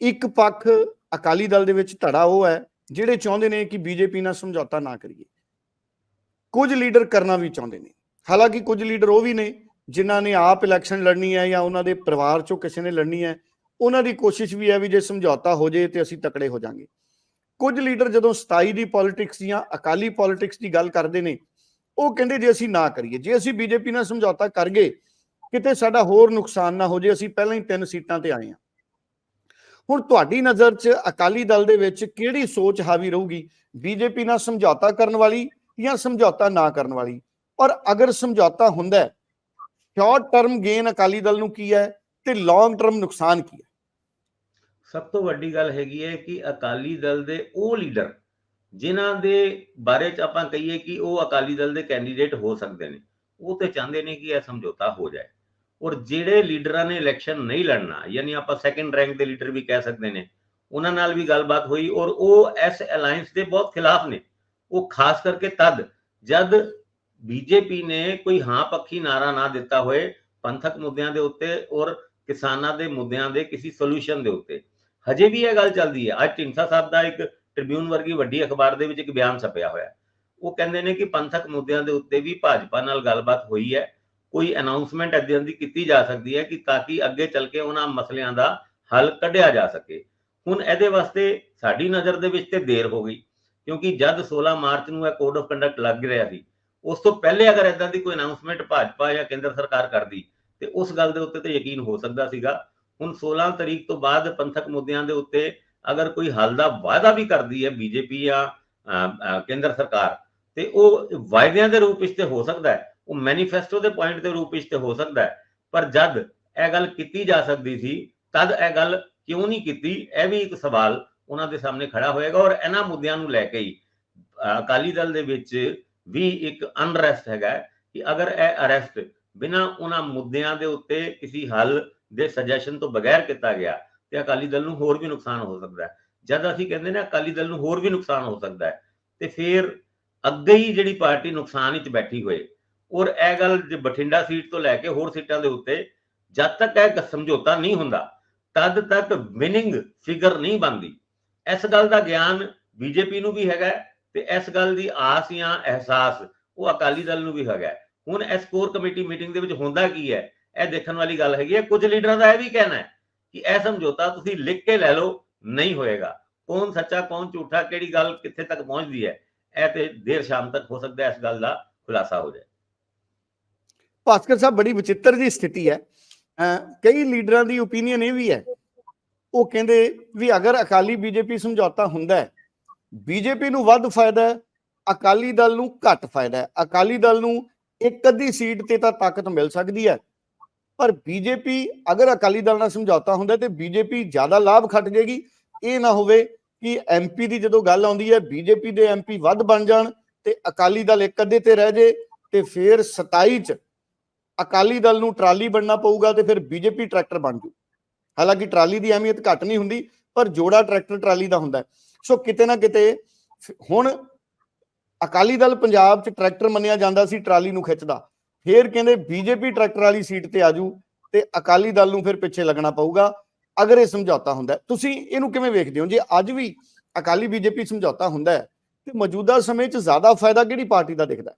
ਇੱਕ ਪੱਖ ਅਕਾਲੀ ਦਲ ਦੇ ਵਿੱਚ ਧੜਾ ਉਹ ਹੈ, ਜਿਹੜੇ ਚਾਹੁੰਦੇ ਨੇ ਕਿ ਬੀਜੇਪੀ ਨਾਲ ਸਮਝੌਤਾ ਨਾ ਕਰੀਏ। ਕੁਝ ਲੀਡਰ ਕਰਨਾ ਵੀ ਚਾਹੁੰਦੇ ਨੇ। ਹਾਲਾਂਕਿ ਕੁਝ ਲੀਡਰ ਉਹ ਵੀ ਨੇ, ਜਿਨ੍ਹਾਂ ਨੇ ਆਪ ਇਲੈਕਸ਼ਨ ਲੜਨੀ ਹੈ ਜਾਂ ਉਹਨਾਂ ਦੇ ਪਰਿਵਾਰ ਚੋਂ ਕਿਸੇ ਨੇ ਲੜਨੀ ਹੈ, ਉਹਨਾਂ ਦੀ ਕੋਸ਼ਿਸ਼ ਵੀ ਹੈ ਵੀ ਜੇ ਸਮਝੌਤਾ ਹੋ ਜੇ ਤੇ ਅਸੀਂ ਤਕੜੇ ਹੋ ਜਾਾਂਗੇ। ਕੁਝ ਲੀਡਰ ਜਦੋਂ 27 ਦੀ ਪੋਲਿਟਿਕਸ ਜਾਂ ਅਕਾਲੀ ਪੋਲਿਟਿਕਸ ਦੀ ਗੱਲ ਕਰਦੇ ਨੇ, ਉਹ ਕਹਿੰਦੇ ਜੇ ਅਸੀਂ ਨਾ ਕਰੀਏ, ਜੇ ਅਸੀਂ ਬੀਜੇਪੀ ਨਾਲ ਸਮਝੌਤਾ ਕਰ ਗਏ ਕਿਤੇ ਸਾਡਾ ਹੋਰ ਨੁਕਸਾਨ ਨਾ ਹੋ ਜੇ, ਅਸੀਂ ਪਹਿਲਾਂ ਹੀ ਤਿੰਨ ਸੀਟਾਂ ਤੇ ਆਏ ਹਾਂ। ਹੁਣ ਤੁਹਾਡੀ ਨਜ਼ਰ 'ਚ ਅਕਾਲੀ ਦਲ ਦੇ ਵਿੱਚ ਕਿਹੜੀ ਸੋਚ ਹਾਵੀ ਰਹੂਗੀ? ਬੀਜੇਪੀ ਨਾਲ ਸਮਝੌਤਾ ਕਰਨ ਵਾਲੀ ਜਾਂ ਸਮਝੌਤਾ ਨਾ ਕਰਨ ਵਾਲੀ? ਔਰ ਅਗਰ ਸਮਝੌਤਾ ਹੁੰਦਾ ਹੈ, short term gain Akali Dal ਨੂੰ ਕੀ ਹੈ ਤੇ ਲੌਂਗ ਟਰਮ ਨੁਕਸਾਨ ਕੀ ਹੈ?
ਸਭ ਤੋਂ ਵੱਡੀ ਗੱਲ ਹੈਗੀ ਹੈ ਕਿ ਅਕਾਲੀ ਦਲ ਦੇ ਉਹ ਲੀਡਰ, ਜਿਨ੍ਹਾਂ ਦੇ ਬਾਰੇ ਚ ਆਪਾਂ ਕਹੀਏ ਕਿ ਉਹ ਅਕਾਲੀ ਦਲ ਦੇ ਕੈਂਡੀਡੇਟ ਹੋ ਸਕਦੇ ਨੇ, ਉਹ ਤੇ ਚਾਹੁੰਦੇ ਨੇ ਕਿ ਇਹ ਸਮਝੌਤਾ ਹੋ ਜਾਏ। ਔਰ ਜਿਹੜੇ ਲੀਡਰਾਂ ਨੇ ਇਲੈਕਸ਼ਨ ਨਹੀਂ ਲੜਨਾ, ਯਾਨੀ ਆਪਾਂ ਸੈਕੰਡ ਰੈਂਕ ਦੇ ਲੀਡਰ ਵੀ ਕਹਿ ਸਕਦੇ ਨੇ, ਉਹਨਾਂ ਨਾਲ ਵੀ ਗੱਲਬਾਤ ਹੋਈ ਔਰ ਉਹ ਇਸ ਅਲਾਈਅੰਸ ਦੇ ਬਹੁਤ ਖਿਲਾਫ ਨੇ। ਉਹ ਖਾਸ ਕਰਕੇ ਤਦ ਜਦ ਬੀਜੇਪੀ ਨੇ ਕੋਈ ਹਾਂ ਪੱਖੀ ਨਾਰਾ ਨਾ ਦਿੱਤਾ ਹੋਏ ਪੰਥਕ ਮੁੱਦਿਆਂ ਦੇ ਉੱਤੇ ਔਰ ਕਿਸਾਨਾਂ ਦੇ ਮੁੱਦਿਆਂ ਦੇ ਕਿਸੇ ਸੋਲੂਸ਼ਨ ਦੇ ਉੱਤੇ। ਹਜੇ ਵੀ ਇਹ ਗੱਲ ਚੱਲਦੀ ਹੈ। ਅੱਜ ਢਿੰਸਾ ਸਾਹਿਬ ਦਾ ਇੱਕ ਟ੍ਰਿਬਿਊਨ ਵਰਗੀ ਵੱਡੀ ਅਖਬਾਰ ਦੇ ਵਿੱਚ ਇੱਕ ਬਿਆਨ ਛਪਿਆ ਹੋਇਆ। ਉਹ ਕਹਿੰਦੇ ਨੇ ਕਿ ਪੰਥਕ ਮੁੱਦਿਆਂ ਦੇ ਉੱਤੇ ਵੀ ਭਾਜਪਾ ਨਾਲ ਗੱਲਬਾਤ ਹੋਈ ਹੈ। ਕੋਈ ਅਨਾਉਂਸਮੈਂਟ ਏਦਾਂ ਦੀ ਕੀਤੀ ਜਾ ਸਕਦੀ ਹੈ ਕਿ ਤਾਂ ਕਿ ਅੱਗੇ ਚੱਲ ਕੇ ਉਹਨਾਂ ਮਸਲਿਆਂ ਦਾ ਹੱਲ ਕੱਢਿਆ ਜਾ ਸਕੇ। ਹੁਣ ਇਹਦੇ ਵਾਸਤੇ ਸਾਡੀ ਨਜ਼ਰ ਦੇ ਵਿੱਚ ਤੇ ਦੇਰ ਹੋ ਗਈ, ਕਿਉਂਕਿ ਜਦ 16 ਮਾਰਚ ਨੂੰ ਇਹ ਕੋਡ ਆਫ ਕੰਡਕਟ ਲੱਗ ਰਿਹਾ ਸੀ, ਉਸ ਤੋਂ ਪਹਿਲੇ ਅਗਰ ਏਦਾਂ ਦੀ ਕੋਈ ਅਨਾਉਂਸਮੈਂਟ ਭਾਜਪਾ ਜਾਂ ਕੇਂਦਰ ਸਰਕਾਰ ਕਰਦੀ, ਤੇ ਉਸ ਗੱਲ ਦੇ ਉੱਤੇ ਤੇ ਯਕੀਨ ਹੋ ਸਕਦਾ ਸੀਗਾ। ਹੁਣ 16 ਤਰੀਕ ਤੋਂ ਬਾਅਦ ਪੰਥਕ ਮੁੱਦਿਆਂ ਦੇ ਉੱਤੇ ਅਗਰ ਕੋਈ ਹੱਲ ਦਾ ਵਾਅਦਾ ਵੀ ਕਰਦੀ ਹੈ ਬੀਜੇਪੀ ਜਾਂ ਕੇਂਦਰ ਸਰਕਾਰ, ਤੇ ਉਹ ਵਾਅਦਿਆਂ ਦੇ ਰੂਪ ਵਿੱਚ ਤੇ ਹੋ ਸਕਦਾ ਹੈ। ਉਹ ਮੈਨੀਫੈਸਟੋ ਦੇ ਪੁਆਇੰਟ ਦੇ ਰੂਪ ਵਿੱਚ ਤੇ ਹੋ ਸਕਦਾ ਹੈ, ਪਰ ਜਦ ਇਹ ਗੱਲ ਕੀਤੀ ਜਾ ਸਕਦੀ ਸੀ, ਤਦ ਇਹ ਗੱਲ ਕਿਉਂ ਨਹੀਂ ਕੀਤੀ, ਇਹ ਵੀ ਇੱਕ ਸਵਾਲ ਉਹਨਾਂ ਦੇ ਸਾਹਮਣੇ ਖੜਾ ਹੋਏਗਾ ਔਰ ਇਹਨਾਂ ਮੁੱਦਿਆਂ ਨੂੰ ਲੈ ਕੇ ਹੀ ਅਕਾਲੀ ਦਲ ਦੇ ਵਿੱਚ ਵੀ ਇੱਕ ਅਨਰੈਸਟ ਹੈਗਾ ਕਿ ਅਗਰ ਇਹ ਅਰੈਸਟ ਬਿਨਾਂ ਉਹਨਾਂ ਮੁੱਦਿਆਂ ਦੇ ਉੱਤੇ ਕਿਸੇ ਹੱਲ ਦੇ ਸੁਜੈਸ਼ਨ ਤੋਂ ਬਗੈਰ ਕੀਤਾ ਗਿਆ, ਤੇ ਅਕਾਲੀ ਦਲ ਨੂੰ ਹੋਰ ਵੀ ਨੁਕਸਾਨ ਹੋ ਸਕਦਾ ਹੈ। ਜਦ ਅਸੀਂ ਕਹਿੰਦੇ ਨੇ ਅਕਾਲੀ ਦਲ ਨੂੰ ਹੋਰ ਵੀ ਨੁਕਸਾਨ ਹੋ ਸਕਦਾ ਹੈ, ਤੇ ਫਿਰ ਅੱਗੇ ਹੀ ਜਿਹੜੀ ਪਾਰਟੀ ਨੁਕਸਾਨ ਵਿੱਚ ਬੈਠੀ ਹੋਏ ਔਰ ਇਹ ਗੱਲ ਜੇ ਬਠਿੰਡਾ ਸੀਟ ਤੋਂ ਲੈ ਕੇ ਹੋਰ ਸੀਟਾਂ ਦੇ ਉੱਤੇ ਜਦ ਤੱਕ ਇਹ ਸਮਝੌਤਾ ਨਹੀਂ ਹੁੰਦਾ, ਤਦ ਤੱਕ ਵਿਨਿੰਗ ਫਿਗਰ ਨਹੀਂ ਬਣਦੀ। ਇਸ ਗੱਲ ਦਾ ਗਿਆਨ ਬੀਜੇਪੀ ਨੂੰ ਵੀ ਹੈਗਾ ਤੇ ਇਸ ਗੱਲ ਦੀ ਆਸ ਜਾਂ ਅਹਿਸਾਸ ਉਹ ਅਕਾਲੀ ਦਲ ਨੂੰ ਵੀ ਹੈਗਾ ਹੁਣ ਇਸ ਕੋਰ ਕਮੇਟੀ ਮੀਟਿੰਗ ਦੇ ਵਿੱਚ ਹੁੰਦਾ ਕੀ ਹੈ? ਇਹ ਦੇਖਣ ਵਾਲੀ ਗੱਲ ਹੈਗੀ ਹੈ, ਕੁਝ ਲੀਡਰਾਂ ਦਾ ਇਹ ਵੀ ਕਹਿਣਾ ਹੈ ਕਿ ਇਹ ਸਮਝੌਤਾ ਤੁਸੀਂ ਲਿਖ ਕੇ ਲੈ ਲਓ, ਨਹੀਂ ਹੋਏਗਾ। ਕੌਣ ਸੱਚਾ, ਕੌਣ ਝੂਠਾ, ਕਿਹੜੀ ਗੱਲ ਕਿੱਥੇ ਤੱਕ ਪਹੁੰਚਦੀ ਹੈ? ਇਹ ਤੇ ਦੇਰ ਸ਼ਾਮ ਤੱਕ ਹੋ ਸਕਦਾ ਇਸ ਗੱਲ ਦਾ ਖੁਲਾਸਾ ਹੋ ਜਾਏ।
ਭਾਸਕਰ ਸਾਹਿਬ ਬੜੀ ਵਿਚਿੱਤਰ ਜੀ ਸਥਿਤੀ ਹੈ। ਕਈ ਲੀਡਰਾਂ ਦੀ ਓਪੀਨੀਅਨ ਇਹ ਵੀ ਹੈ, ਉਹ ਕਹਿੰਦੇ ਵੀ ਅਗਰ ਅਕਾਲੀ ਬੀਜੇਪੀ ਸਮਝੌਤਾ ਹੁੰਦਾ ਹੈ, ਬੀਜੇਪੀ ਨੂੰ ਵੱਧ ਫਾਇਦਾ ਹੈ, ਅਕਾਲੀ ਦਲ ਨੂੰ ਘੱਟ ਫਾਇਦਾ ਹੈ। ਅਕਾਲੀ ਦਲ ਨੂੰ ਇੱਕ ਅੱਧੀ ਸੀਟ ਤੇ ਤਾਂ ਤਾਕਤ ਮਿਲ ਸਕਦੀ ਹੈ। ਪਰ ਬੀਜੇਪੀ ਅਗਰ ਅਕਾਲੀ ਦਲ ਨਾਲ ਸਮਝੌਤਾ ਹੁੰਦਾ ਤੇ ਬੀਜੇਪੀ ਜ਼ਿਆਦਾ ਲਾਭ ਖੱਟ ਜਾਏਗੀ ਇਹ ਨਾ ਹੋਵੇ ਕਿ ਐਮਪੀ ਦੀ ਜਦੋਂ ਗੱਲ ਆਉਂਦੀ ਹੈ, ਬੀਜੇਪੀ ਦੇ ਐਮਪੀ ਵੱਧ ਬਣ ਜਾਣ ਤੇ ਅਕਾਲੀ ਦਲ ਇੱਕ ਅੱਧੇ ਤੇ ਰਹਿ ਜੇ ਤੇ ਫਿਰ 27 ਚ ਅਕਾਲੀ ਦਲ ਨੂੰ ਟਰਾਲੀ ਬਣਨਾ ਪਊਗਾ ਤੇ ਫਿਰ ਬੀਜੇਪੀ ਟਰੈਕਟਰ ਬਣ ਜੂ। ਹਾਲਾਂਕਿ ਟਰਾਲੀ ਦੀ ਅਹਿਮੀਅਤ ਘੱਟ ਨਹੀਂ ਹੁੰਦੀ, ਪਰ ਜੋੜਾ ਟਰੈਕਟਰ ਟਰਾਲੀ ਦਾ ਹੁੰਦਾ ਸੋ ਕਿਤੇ ਨਾ ਕਿਤੇ ਹੁਣ ਅਕਾਲੀ ਦਲ ਪੰਜਾਬ 'ਚ ਟਰੈਕਟਰ ਮੰਨਿਆ ਜਾਂਦਾ ਸੀ ਟਰਾਲੀ ਨੂੰ ਖਿੱਚਦਾ। ਫਿਰ ਕਹਿੰਦੇ ਬੀਜੇਪੀ ਟਰੈਕਟਰ ਵਾਲੀ ਸੀਟ ਤੇ ਆਜੂ ਤੇ ਅਕਾਲੀ ਦਲ ਨੂੰ ਫਿਰ ਪਿੱਛੇ ਲੱਗਣਾ ਪਊਗਾ। ਅਗਰ ਇਹ ਸਮਝੌਤਾ ਹੁੰਦਾ ਤੁਸੀਂ ਇਹਨੂੰ ਕਿਵੇਂ ਵੇਖਦੇ ਹੋ? ਜੇ ਅੱਜ ਵੀ ਅਕਾਲੀ ਬੀਜੇਪੀ ਸਮਝੌਤਾ ਹੁੰਦਾ ਹੈ, ਤੇ ਮੌਜੂਦਾ ਸਮੇਂ 'ਚ ਜ਼ਿਆਦਾ ਫਾਇਦਾ ਕਿਹੜੀ ਪਾਰਟੀ ਦਾ ਦਿਖਦਾ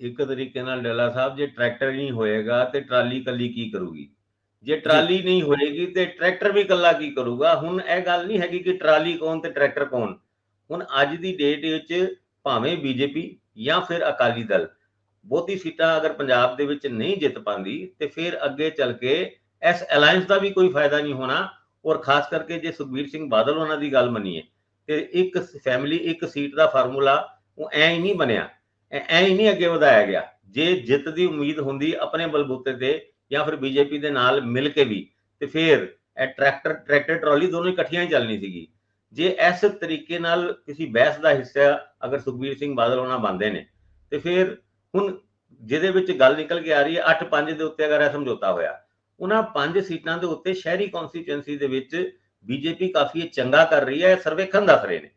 ਇੱਕ ਤਰੀਕੇ ਨਾਲ ਡੱਲਾ ਸਾਹਿਬ ਜੇ ਟਰੈਕਟਰ ਨਹੀਂ ਹੋਏਗਾ ਤੇ ਟਰਾਲੀ ਕੱਲੀ ਕੀ ਕਰੂਗੀ? ਜੇ ਟਰਾਲੀ ਨਹੀਂ ਹੋਏਗੀ ਤੇ ਟਰੈਕਟਰ ਵੀ ਕੱਲਾ ਕੀ ਕਰੂਗਾ? ਹੁਣ ਇਹ ਗੱਲ ਨਹੀਂ ਹੈਗੀ ਕਿ ਟਰਾਲੀ ਕੌਣ ਤੇ ਟਰੈਕਟਰ ਕੌਣ। ਹੁਣ ਅੱਜ ਦੀ ਡੇਟ ਵਿੱਚ ਭਾਵੇਂ ਬੀਜੇਪੀ ਜਾਂ ਫਿਰ ਅਕਾਲੀ ਦਲ ਬਹੁਤੀ ਸੀਟਾਂ ਅਗਰ ਪੰਜਾਬ ਦੇ ਵਿੱਚ ਨਹੀਂ ਜਿੱਤ ਪਾਉਂਦੀ ਤੇ ਫਿਰ ਅੱਗੇ ਚੱਲ ਕੇ ਇਸ ਅਲਾਈਅੰਸ ਦਾ ਵੀ ਕੋਈ ਫਾਇਦਾ ਨਹੀਂ ਹੋਣਾ ਔਰ ਖਾਸ ਕਰਕੇ ਜੇ ਸੁਖਬੀਰ ਸਿੰਘ ਬਾਦਲ ਉਹਨਾਂ ਦੀ ਗੱਲ ਮੰਨੀਏ ਤੇ ਇੱਕ ਫੈਮਿਲੀ ਇੱਕ ਸੀਟ ਦਾ ਫਾਰਮੂਲਾ ਉਹ ਐ ਹੀ ਨਹੀਂ ਬਣਿਆ। ਐ ਐ ਨਹੀਂ ਅੱਗੇ ਵਧਾਇਆ ਗਿਆ। ਜੇ ਜਿੱਤ ਦੀ ਉਮੀਦ ਹੁੰਦੀ ਆਪਣੇ ਬਲਬੂਤੇ ਤੇ ਜਾਂ ਫਿਰ ਬੀਜੇਪੀ ਦੇ ਨਾਲ ਮਿਲ ਕੇ ਵੀ, ਤੇ ਫਿਰ ਟਰੈਕਟਰ ਟਰੈਕਟਰ, ਟਰਾਲੀ ਦੋਨੋਂ ਇਕੱਠੀਆਂ ਹੀ ਚੱਲਣੀ ਸੀਗੀ। ਜੇ ਇਸ ਤਰੀਕੇ ਨਾਲ ਕਿਸੇ ਬਹਿਸ ਦਾ ਹਿੱਸਾ ਅਗਰ ਸੁਖਬੀਰ ਸਿੰਘ ਬਾਦਲ ਉਹਨਾਂ ਬੰਦੇ ਨੇ, ਤੇ ਫਿਰ ਹੁਣ ਜਿਹਦੇ ਵਿੱਚ ਗੱਲ ਨਿਕਲ ਕੇ ਆ ਰਹੀ ਹੈ 8-5 ਦੇ ਉੱਤੇ ਅਗਰ ਇਹ ਸਮਝੌਤਾ ਹੋਇਆ, ਉਹਨਾਂ ਪੰਜ ਸੀਟਾਂ ਦੇ ਉੱਤੇ ਸ਼ਹਿਰੀ ਕਨਸਟੀਚੁਐਂਸੀ ਦੇ ਵਿੱਚ ਬੀਜੇਪੀ ਕਾਫੀ ਚੰਗਾ ਕਰ ਰਹੀ ਹੈ ਸਰਵੇਖਣ ਦੱਸ ਰਹੇ ਨੇ।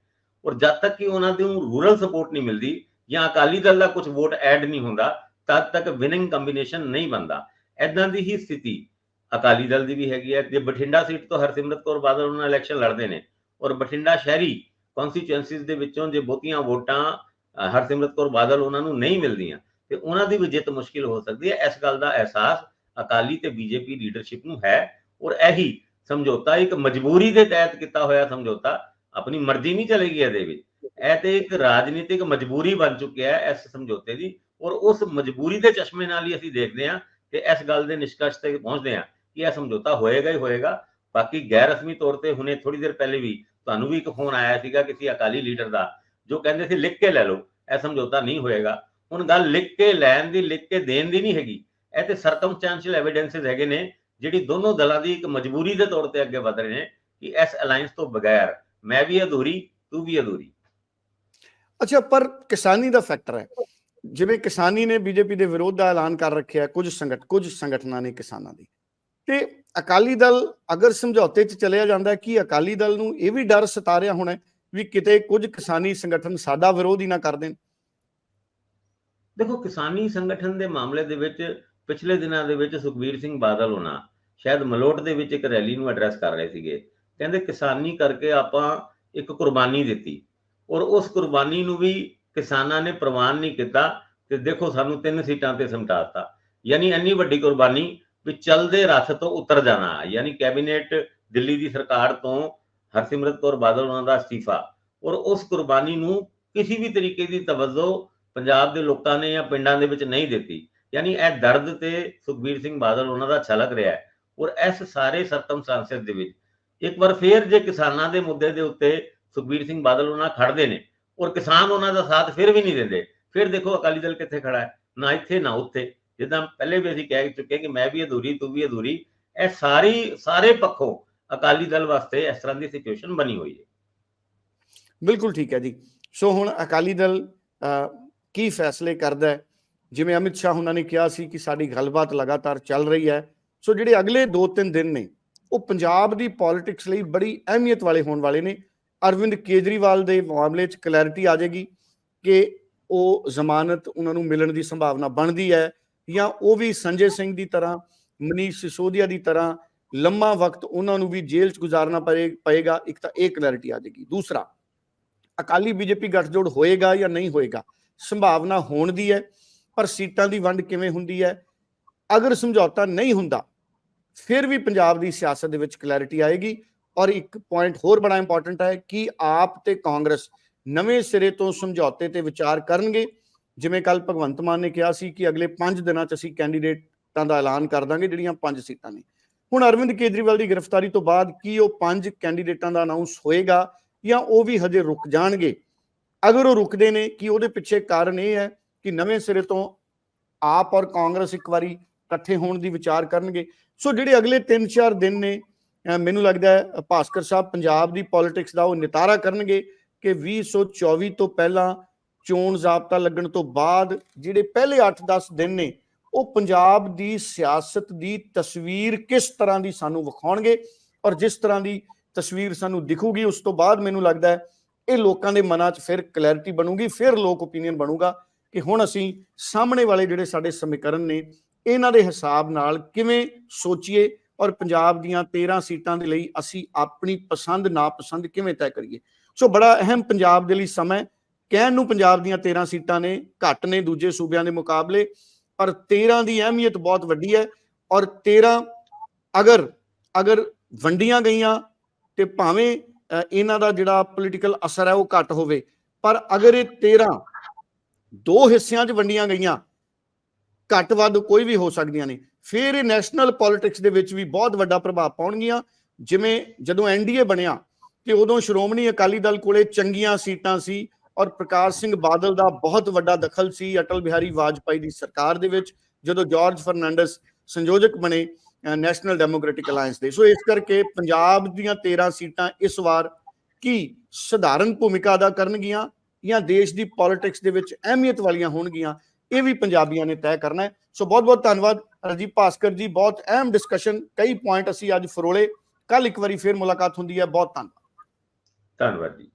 ਔਰ ਜਦ ਤੱਕ ਕਿ ਉਹਨਾਂ ਨੂੰ ਰੂਰਲ ਸਪੋਰਟ ਨਹੀਂ ਮਿਲਦੀ ਜਾਂ ਅਕਾਲੀ ਦਲ ਦਾ ਕੁਝ ਵੋਟ ਐਡ ਨਹੀਂ ਹੁੰਦਾ, ਤਦ ਤੱਕ ਵਿਨਿੰਗ ਕੰਬੀਨੇਸ਼ਨ ਨਹੀਂ ਬਣਦਾ। ਐਦਾਂ ਦੀ ਹੀ ਸਥਿਤੀ ਅਕਾਲੀ ਦਲ ਦੀ ਵੀ ਹੈਗੀ ਹੈ। ਜੇ ਬਠਿੰਡਾ ਸੀਟ ਤੋਂ ਹਰਸਿਮਰਤ ਕੌਰ ਬਾਦਲ ਉਹਨਾਂ ਇਲੈਕਸ਼ਨ ਲੜਦੇ ਨੇ, ਔਰ ਬਠਿੰਡਾ ਸ਼ਹਿਰੀ ਕਨਸਟੀਚੁਐਂਸੀਜ਼ ਦੇ ਵਿੱਚੋਂ ਜੇ ਬਹੁਤੀਆਂ ਵੋਟਾਂ ਹਰਸਿਮਰਤ ਕੌਰ ਬਾਦਲ ਉਹਨਾਂ ਨੂੰ ਨਹੀਂ ਮਿਲਦੀਆਂ, ਤੇ ਉਹਨਾਂ ਦੀ ਵੀ ਜਿੱਤ ਮੁਸ਼ਕਿਲ ਹੋ ਸਕਦੀ ਹੈ। ਇਸ ਗੱਲ ਦਾ ਅਹਿਸਾਸ ਅਕਾਲੀ ਤੇ ਬੀਜੇਪੀ ਲੀਡਰਸ਼ਿਪ ਨੂੰ ਹੈ, ਔਰ ਇਹੀ ਸਮਝੌਤਾ ਇੱਕ ਮਜਬੂਰੀ ਦੇ ਤਹਿਤ ਕੀਤਾ ਹੋਇਆ ਸਮਝੌਤਾ, ਆਪਣੀ ਮਰਜ਼ੀ ਨਹੀਂ ਚਲੇਗੀ ਇਹਦੇ ਵਿੱਚ। ਇਹ ਤੇ ਇੱਕ ਰਾਜਨੀਤਿਕ ਮਜਬੂਰੀ ਬਣ ਚੁੱਕਿਆ ਹੈ ਇਸ ਸਮਝੌਤੇ ਦੀ ਔਰ ਉਸ ਮਜਬੂਰੀ ਦੇ ਚਸ਼ਮੇ ਨਾਲ ਹੀ ਅਸੀਂ ਦੇਖਦੇ ਹਾਂ ਕਿ ਇਸ ਗੱਲ ਦੇ ਨਿਸ਼ਕਸ਼ ਤੇ ਪਹੁੰਚਦੇ ਹਾਂ ਕਿ ਇਹ ਸਮਝੌਤਾ ਹੋਏਗਾ ਹੀ ਹੋਏਗਾ। ਬਾਕੀ ਗੈਰ ਰਸਮੀ ਤੌਰ ਤੇ ਹੁਣੇ ਥੋੜੀ ਦੇਰ ਪਹਿਲੇ ਵੀ ਤੁਹਾਨੂੰ ਵੀ ਇੱਕ ਫੋਨ ਆਇਆ ਸੀਗਾ ਕਿਸੇ ਅਕਾਲੀ ਲੀਡਰ ਦਾ, ਜੋ ਕਹਿੰਦੇ ਸੀ, ਲਿਖ ਕੇ ਲੈ ਲਓ, ਇਹ ਸਮਝੌਤਾ ਨਹੀਂ ਹੋਏਗਾ। ਹੁਣ ਗੱਲ ਲਿਖ ਕੇ ਲੈਣ ਦੀ, ਲਿਖ ਕੇ ਦੇਣ ਦੀ ਨਹੀਂ ਹੈਗੀ। ਇਹ ਤੇ ਸਰਕਮਸਟੈਂਸ਼ੀਅਲ ਐਵੀਡੈਂਸਸ ਹੈਗੇ ਨੇ, ਜਿਹੜੀ ਦੋਨੋਂ ਦਲਾਂ ਦੀ ਇੱਕ ਮਜਬੂਰੀ ਦੇ ਤੌਰ ਤੇ ਅੱਗੇ ਵਧ ਰਹੇ ਨੇ ਕਿ ਇਸ ਅਲਾਈਅੰਸ ਤੋਂ ਬਗੈਰ ਮੈਂ ਵੀ ਅਧੂਰੀ, ਤੂੰ ਵੀ ਅਧੂਰੀ।
ਅੱਛਾ, ਪਰ ਕਿਸਾਨੀ ਦਾ ਫੈਕਟਰ ਹੈ। ਜਿਵੇਂ ਕਿਸਾਨੀ ਨੇ ਬੀਜੇਪੀ ਦੇ ਵਿਰੋਧ ਦਾ ਐਲਾਨ ਕਰ ਰੱਖਿਆ, ਕੁਝ ਸੰਗਠ, ਕੁਝ ਸੰਗਠਨਾਂ ਨੇ ਕਿਸਾਨਾਂ ਦੀ। ਤੇ ਅਕਾਲੀ ਦਲ ਅਗਰ ਸਮਝੌਤੇ 'ਚ ਚਲਿਆ ਜਾਂਦਾ ਕਿ ਅਕਾਲੀ ਦਲ ਨੂੰ ਇਹ ਵੀ ਡਰ ਸਤਾ ਰਿਹਾ ਹੋਣਾ ਵੀ ਕਿਤੇ ਕੁਝ ਕਿਸਾਨੀ ਸੰਗਠਨ ਸਾਡਾ ਵਿਰੋਧ ਹੀ ਨਾ ਕਰ ਦੇਣ।
ਦੇਖੋ, ਕਿਸਾਨੀ ਸੰਗਠਨ ਦੇ ਮਾਮਲੇ ਦੇ ਵਿੱਚ ਪਿਛਲੇ ਦਿਨਾਂ ਦੇ ਵਿੱਚ ਸੁਖਬੀਰ ਸਿੰਘ ਬਾਦਲ ਹੋਣਾ ਸ਼ਾਇਦ ਮਲੋਟ ਦੇ ਵਿੱਚ ਇੱਕ ਰੈਲੀ ਨੂੰ ਐਡਰੈਸ ਕਰ ਰਹੇ ਸੀਗੇ। ਕਹਿੰਦੇ ਕਿਸਾਨੀ ਕਰਕੇ ਆਪਾਂ ਇੱਕ ਕੁਰਬਾਨੀ ਦਿੱਤੀ। ਔਰ ਉਸ ਕੁਰਬਾਨੀ ਨੂੰ ਵੀ ਕਿਸਾਨਾਂ ਨੇ ਪ੍ਰਵਾਨ ਨਹੀਂ ਕੀਤਾ ਤੇ ਦੇਖੋ ਸਾਨੂੰ ਤਿੰਨ ਸੀਟਾਂ ਤੇ ਸਮਟਾਤਾ ਯਾਨੀ ਇੰਨੀ ਵੱਡੀ ਕੁਰਬਾਨੀ ਵੀ ਚਲਦੇ ਰੱਥ ਤੋਂ ਉਤਰ ਜਾਣਾ, ਯਾਨੀ ਕੈਬਨਿਟ ਦਿੱਲੀ ਦੀ ਸਰਕਾਰ ਤੋਂ ਹਰਸਿਮਰਤ ਕੌਰ ਬਾਦਲ ਉਹਨਾਂ ਦਾ ਅਸਤੀਫਾ। ਔਰ ਉਸ ਕੁਰਬਾਨੀ ਨੂੰ ਕਿਸੇ ਵੀ ਤਰੀਕੇ ਦੀ ਤਵੱਜੋ ਪੰਜਾਬ ਦੇ ਲੋਕਾਂ ਨੇ ਜਾਂ ਪਿੰਡਾਂ ਦੇ ਵਿੱਚ ਨਹੀਂ ਦਿੱਤੀ। ਯਾਨੀ ਇਹ ਦਰਦ ਤੇ ਸੁਖਬੀਰ ਸਿੰਘ ਬਾਦਲ ਉਹਨਾਂ ਦਾ ਛਲਕ ਰਿਹਾ ਹੈ। ਔਰ ਇਸ ਸਾਰੇ ਸਰਕਮਸਟੈਂਸਸ ਦੇ ਵਿੱਚ ਇੱਕ ਵਾਰ ਫੇਰ ਜੇ ਕਿਸਾਨਾਂ ਦੇ ਮੁੱਦੇ ਦੇ ਉੱਤੇ ਸੁਖਬੀਰ ਸਿੰਘ ਬਾਦਲ ਉਹਨਾਂ ਖੜਦੇ ਨੇ ਔਰ ਕਿਸਾਨ ਉਹਨਾਂ ਦਾ ਸਾਥ ਫਿਰ ਵੀ ਨਹੀਂ ਦਿੰਦੇ। ਫਿਰ ਦੇਖੋ ਅਕਾਲੀ ਦਲ ਕਿੱਥੇ ਖੜਾ ਹੈ? ਨਾ ਇੱਥੇ ਨਾ ਉੱਥੇ। ਜਿੱਦਾਂ ਪਹਿਲੇ ਵੀ ਅਸੀਂ ਕਹਿ ਚੁੱਕੇ ਕਿ ਮੈਂ ਵੀ ਅਧੂਰੀ ਤੂੰ ਵੀ ਅਧੂਰੀ ਇਹ ਸਾਰੀ ਸਾਰੇ ਪੱਖੋਂ ਅਕਾਲੀ ਦਲ ਵਾਸਤੇ ਇਸ ਤਰ੍ਹਾਂ ਦੀ ਸਿਚੁਏਸ਼ਨ ਬਣੀ ਹੋਈ ਹੈ।
ਬਿਲਕੁਲ ਠੀਕ ਹੈ ਜੀ। ਸੋ ਹੁਣ ਅਕਾਲੀ ਦਲ ਅਹ, ਕੀ ਫੈਸਲੇ ਕਰਦਾ ਹੈ? ਜਿਵੇਂ ਅਮਿਤ ਸ਼ਾਹ ਉਹਨਾਂ ਨੇ ਕਿਹਾ ਸੀ ਕਿ ਸਾਡੀ ਗੱਲਬਾਤ ਲਗਾਤਾਰ ਚੱਲ ਰਹੀ ਹੈ। ਸੋ ਜਿਹੜੇ ਅਗਲੇ 2-3 ਦਿਨ ਨੇ ਉਹ ਪੰਜਾਬ ਦੀ ਪੋਲਿਟਿਕਸ ਲਈ ਬੜੀ ਅਹਿਮੀਅਤ ਵਾਲੇ ਹੋਣ ਵਾਲੇ ਨੇ। ਅਰਵਿੰਦ ਕੇਜਰੀਵਾਲ ਦੇ ਮਾਮਲੇ 'ਚ ਕਲੈਰਿਟੀ ਆ ਜਾਏਗੀ ਕਿ ਉਹ ਜ਼ਮਾਨਤ ਉਹਨਾਂ ਨੂੰ ਮਿਲਣ ਦੀ ਸੰਭਾਵਨਾ ਬਣਦੀ ਹੈ ਜਾਂ ਉਹ ਵੀ ਸੰਜੇ ਸਿੰਘ ਦੀ ਤਰ੍ਹਾਂ, ਮਨੀਸ਼ ਸਿਸੋਦੀਆ ਦੀ ਤਰ੍ਹਾਂ ਲੰਮਾ ਵਕਤ ਉਹਨਾਂ ਨੂੰ ਵੀ ਜੇਲ੍ਹ 'ਚ ਗੁਜ਼ਾਰਨਾ ਪਏ- ਪਏਗਾ, ਇੱਕ ਤਾਂ ਇਹ ਕਲੈਰਿਟੀ ਆ ਜਾਏਗੀ। ਦੂਸਰਾ, ਅਕਾਲੀ ਬੀਜੇਪੀ ਗੱਠਜੋੜ ਹੋਏਗਾ ਜਾਂ ਨਹੀਂ ਹੋਏਗਾ, ਸੰਭਾਵਨਾ ਹੋਣ ਦੀ ਹੈ, ਪਰ ਸੀਟਾਂ ਦੀ ਵੰਡ ਕਿਵੇਂ ਹੁੰਦੀ ਹੈ? ਅਗਰ ਸਮਝੌਤਾ ਨਹੀਂ ਹੁੰਦਾ, ਫਿਰ ਵੀ ਪੰਜਾਬ ਦੀ ਸਿਆਸਤ ਦੇ ਵਿੱਚ ਕਲੈਰਿਟੀ ਆਏਗੀ। ਔਰ ਇੱਕ ਪੁਆਇੰਟ ਹੋਰ ਬੜਾ ਇੰਪੋਰਟੈਂਟ ਹੈ ਕਿ ਆਪ ਤੇ ਕਾਂਗਰਸ ਨਵੇਂ ਸਿਰੇ ਤੋਂ ਸਮਝੌਤੇ ਤੇ ਵਿਚਾਰ ਕਰਨਗੇ। ਜਿਵੇਂ ਕੱਲ ਭਗਵੰਤ ਮਾਨ ਨੇ ਕਿਹਾ ਸੀ ਕਿ ਅਗਲੇ 5 ਦਿਨਾਂ 'ਚ ਅਸੀਂ ਕੈਂਡੀਡੇਟਾਂ ਦਾ ਐਲਾਨ ਕਰ ਦਾਂਗੇ, ਜਿਹੜੀਆਂ 5 ਸੀਟਾਂ ਨੇ। ਹੁਣ ਅਰਵਿੰਦ ਕੇਜਰੀਵਾਲ ਦੀ ਗ੍ਰਿਫਤਾਰੀ ਤੋਂ ਬਾਅਦ ਕੀ ਉਹ 5 ਕੈਂਡੀਡੇਟਾਂ ਦਾ ਅਨਾਉਂਸ ਹੋਏਗਾ ਜਾਂ ਉਹ ਵੀ ਹਜੇ ਰੁਕ ਜਾਣਗੇ? ਅਗਰ ਉਹ ਰੁਕਦੇ ਨੇ, ਕਿ ਉਹਦੇ ਪਿੱਛੇ ਕਾਰਨ ਇਹ ਹੈ ਕਿ ਨਵੇਂ ਸਿਰੇ ਤੋਂ ਆਪ ਔਰ ਕਾਂਗਰਸ ਇੱਕ ਵਾਰੀ ਇਕੱਠੇ ਹੋਣ ਦੀ ਵਿਚਾਰ ਕਰਨਗੇ? ਸੋ ਜਿਹੜੇ ਅਗਲੇ 3-4 ਦਿਨ ਨੇ ਮੈਨੂੰ ਲੱਗਦਾ ਹੈ ਭਾਸਕਰ ਸਾਹਿਬ ਪੰਜਾਬ ਦੀ ਪੋਲਿਟਿਕਸ ਦਾ ਉਹ ਨਿਤਾਰਾ ਕਰਨਗੇ ਕਿ 2024 ਤੋਂ ਪਹਿਲਾਂ ਚੋਣ ਜ਼ਾਬਤਾ ਲੱਗਣ ਤੋਂ ਬਾਅਦ ਜਿਹੜੇ ਪਹਿਲੇ 8-10 ਦਿਨ ਨੇ, ਉਹ ਪੰਜਾਬ ਦੀ ਸਿਆਸਤ ਦੀ ਤਸਵੀਰ ਕਿਸ ਤਰ੍ਹਾਂ ਦੀ ਸਾਨੂੰ ਵਿਖਾਉਣਗੇ ਔਰ ਜਿਸ ਤਰ੍ਹਾਂ ਦੀ ਤਸਵੀਰ ਸਾਨੂੰ ਦਿਖੂਗੀ, ਉਸ ਤੋਂ ਬਾਅਦ ਮੈਨੂੰ ਲੱਗਦਾ ਹੈ, ਇਹ ਲੋਕਾਂ ਦੇ ਮਨਾਂ 'ਚ ਫਿਰ ਕਲੈਰਿਟੀ ਬਣੂਗੀ, ਫਿਰ ਲੋਕ ਓਪੀਨੀਅਨ ਬਣੂਗਾ ਕਿ ਹੁਣ ਅਸੀਂ ਸਾਹਮਣੇ ਵਾਲੇ ਜਿਹੜੇ ਸਾਡੇ ਸਮੀਕਰਨ ਨੇ, ਇਹਨਾਂ ਦੇ ਹਿਸਾਬ ਨਾਲ ਕਿਵੇਂ ਸੋਚੀਏ ਔਰ ਪੰਜਾਬ ਦੀਆਂ 13 ਸੀਟਾਂ ਦੇ ਲਈ ਅਸੀਂ ਆਪਣੀ ਪਸੰਦ, ਨਾਪਸੰਦ ਕਿਵੇਂ ਤੈਅ ਕਰੀਏ? ਸੋ ਬੜਾ ਅਹਿਮ ਪੰਜਾਬ ਦੇ ਲਈ ਸਮਾਂ ਕਹਿਣ ਨੂੰ ਪੰਜਾਬ ਦੀਆਂ 13 ਸੀਟਾਂ ਨੇ, ਘੱਟ ਨੇ ਦੂਜੇ ਸੂਬਿਆਂ ਦੇ ਮੁਕਾਬਲੇ, ਪਰ 13 ਦੀ ਅਹਿਮੀਅਤ ਬਹੁਤ ਵੱਡੀ ਹੈ ਔਰ 13 ਅਗਰ ਅਗਰ ਵੰਡੀਆਂ ਗਈਆਂ ਤੇ ਭਾਵੇਂ ਇਹਨਾਂ ਦਾ ਜਿਹੜਾ ਪੋਲੀਟੀਕਲ ਅਸਰ ਹੈ ਉਹ ਘੱਟ ਹੋਵੇ, ਪਰ ਅਗਰ ਇਹ 13 ਦੋ ਹਿੱਸਿਆਂ 'ਚ ਵੰਡੀਆਂ ਗਈਆਂ, ਘੱਟ ਵੱਧ ਕੋਈ ਵੀ ਹੋ ਸਕਦੀਆਂ ਨੇ। ਫਿਰ ਇਹ ਨੈਸ਼ਨਲ ਪੋਲਿਟਿਕਸ ਦੇ ਵਿੱਚ ਵੀ ਬਹੁਤ ਵੱਡਾ ਪ੍ਰਭਾਵ ਪਾਉਣਗੀਆਂ। ਜਿਵੇਂ ਜਦੋਂ ਐਨਡੀਏ ਬਣਿਆ ਤੇ ਉਦੋਂ ਸ਼੍ਰੋਮਣੀ ਅਕਾਲੀ ਦਲ ਕੋਲੇ ਚੰਗੀਆਂ ਸੀਟਾਂ ਸੀ ਔਰ ਪ੍ਰਕਾਸ਼ ਸਿੰਘ ਬਾਦਲ ਦਾ ਬਹੁਤ ਵੱਡਾ ਦਖਲ ਸੀ ਅਟਲ ਬਿਹਾਰੀ ਵਾਜਪਾਈ ਦੀ ਸਰਕਾਰ ਦੇ ਵਿੱਚ, ਜਦੋਂ ਜਾਰਜ ਫਰਨਾਂਡਸ ਸੰਯੋਜਕ ਬਣੇ ਨੈਸ਼ਨਲ ਡੈਮੋਕ੍ਰੈਟਿਕ ਅਲਾਈਅੰਸ ਦੇ। ਸੋ ਇਸ ਕਰਕੇ ਪੰਜਾਬ ਦੀਆਂ 13 ਸੀਟਾਂ ਇਸ ਵਾਰ ਕੀ ਸਧਾਰਨ ਭੂਮਿਕਾ ਅਦਾ ਕਰਨਗੀਆਂ ਜਾਂ ਦੇਸ਼ ਦੀ ਪੋਲਿਟਿਕਸ ਦੇ ਵਿੱਚ ਅਹਿਮੀਅਤ ਵਾਲੀਆਂ ਹੋਣਗੀਆਂ ਇਹ ਵੀ ਪੰਜਾਬੀਆਂ ਨੇ ਤੈਅ ਕਰਨਾ ਹੈ। ਸੋ ਬਹੁਤ ਬਹੁਤ ਧੰਨਵਾਦ। ਰਜੀਵ ਭਾਸਕਰ ਜੀ, ਬਹੁਤ ਅਹਿਮ ਡਿਸਕਸ਼ਨ ਕਈ ਪੁਆਇੰਟ ਅਸੀਂ ਅੱਜ ਫਰੋਲੇ। ਕੱਲ ਇੱਕ ਵਾਰੀ ਫੇਰ ਮੁਲਾਕਾਤ ਹੁੰਦੀ ਹੈ। ਬਹੁਤ ਧੰਨਵਾਦ।
ਧੰਨਵਾਦ ਜੀ।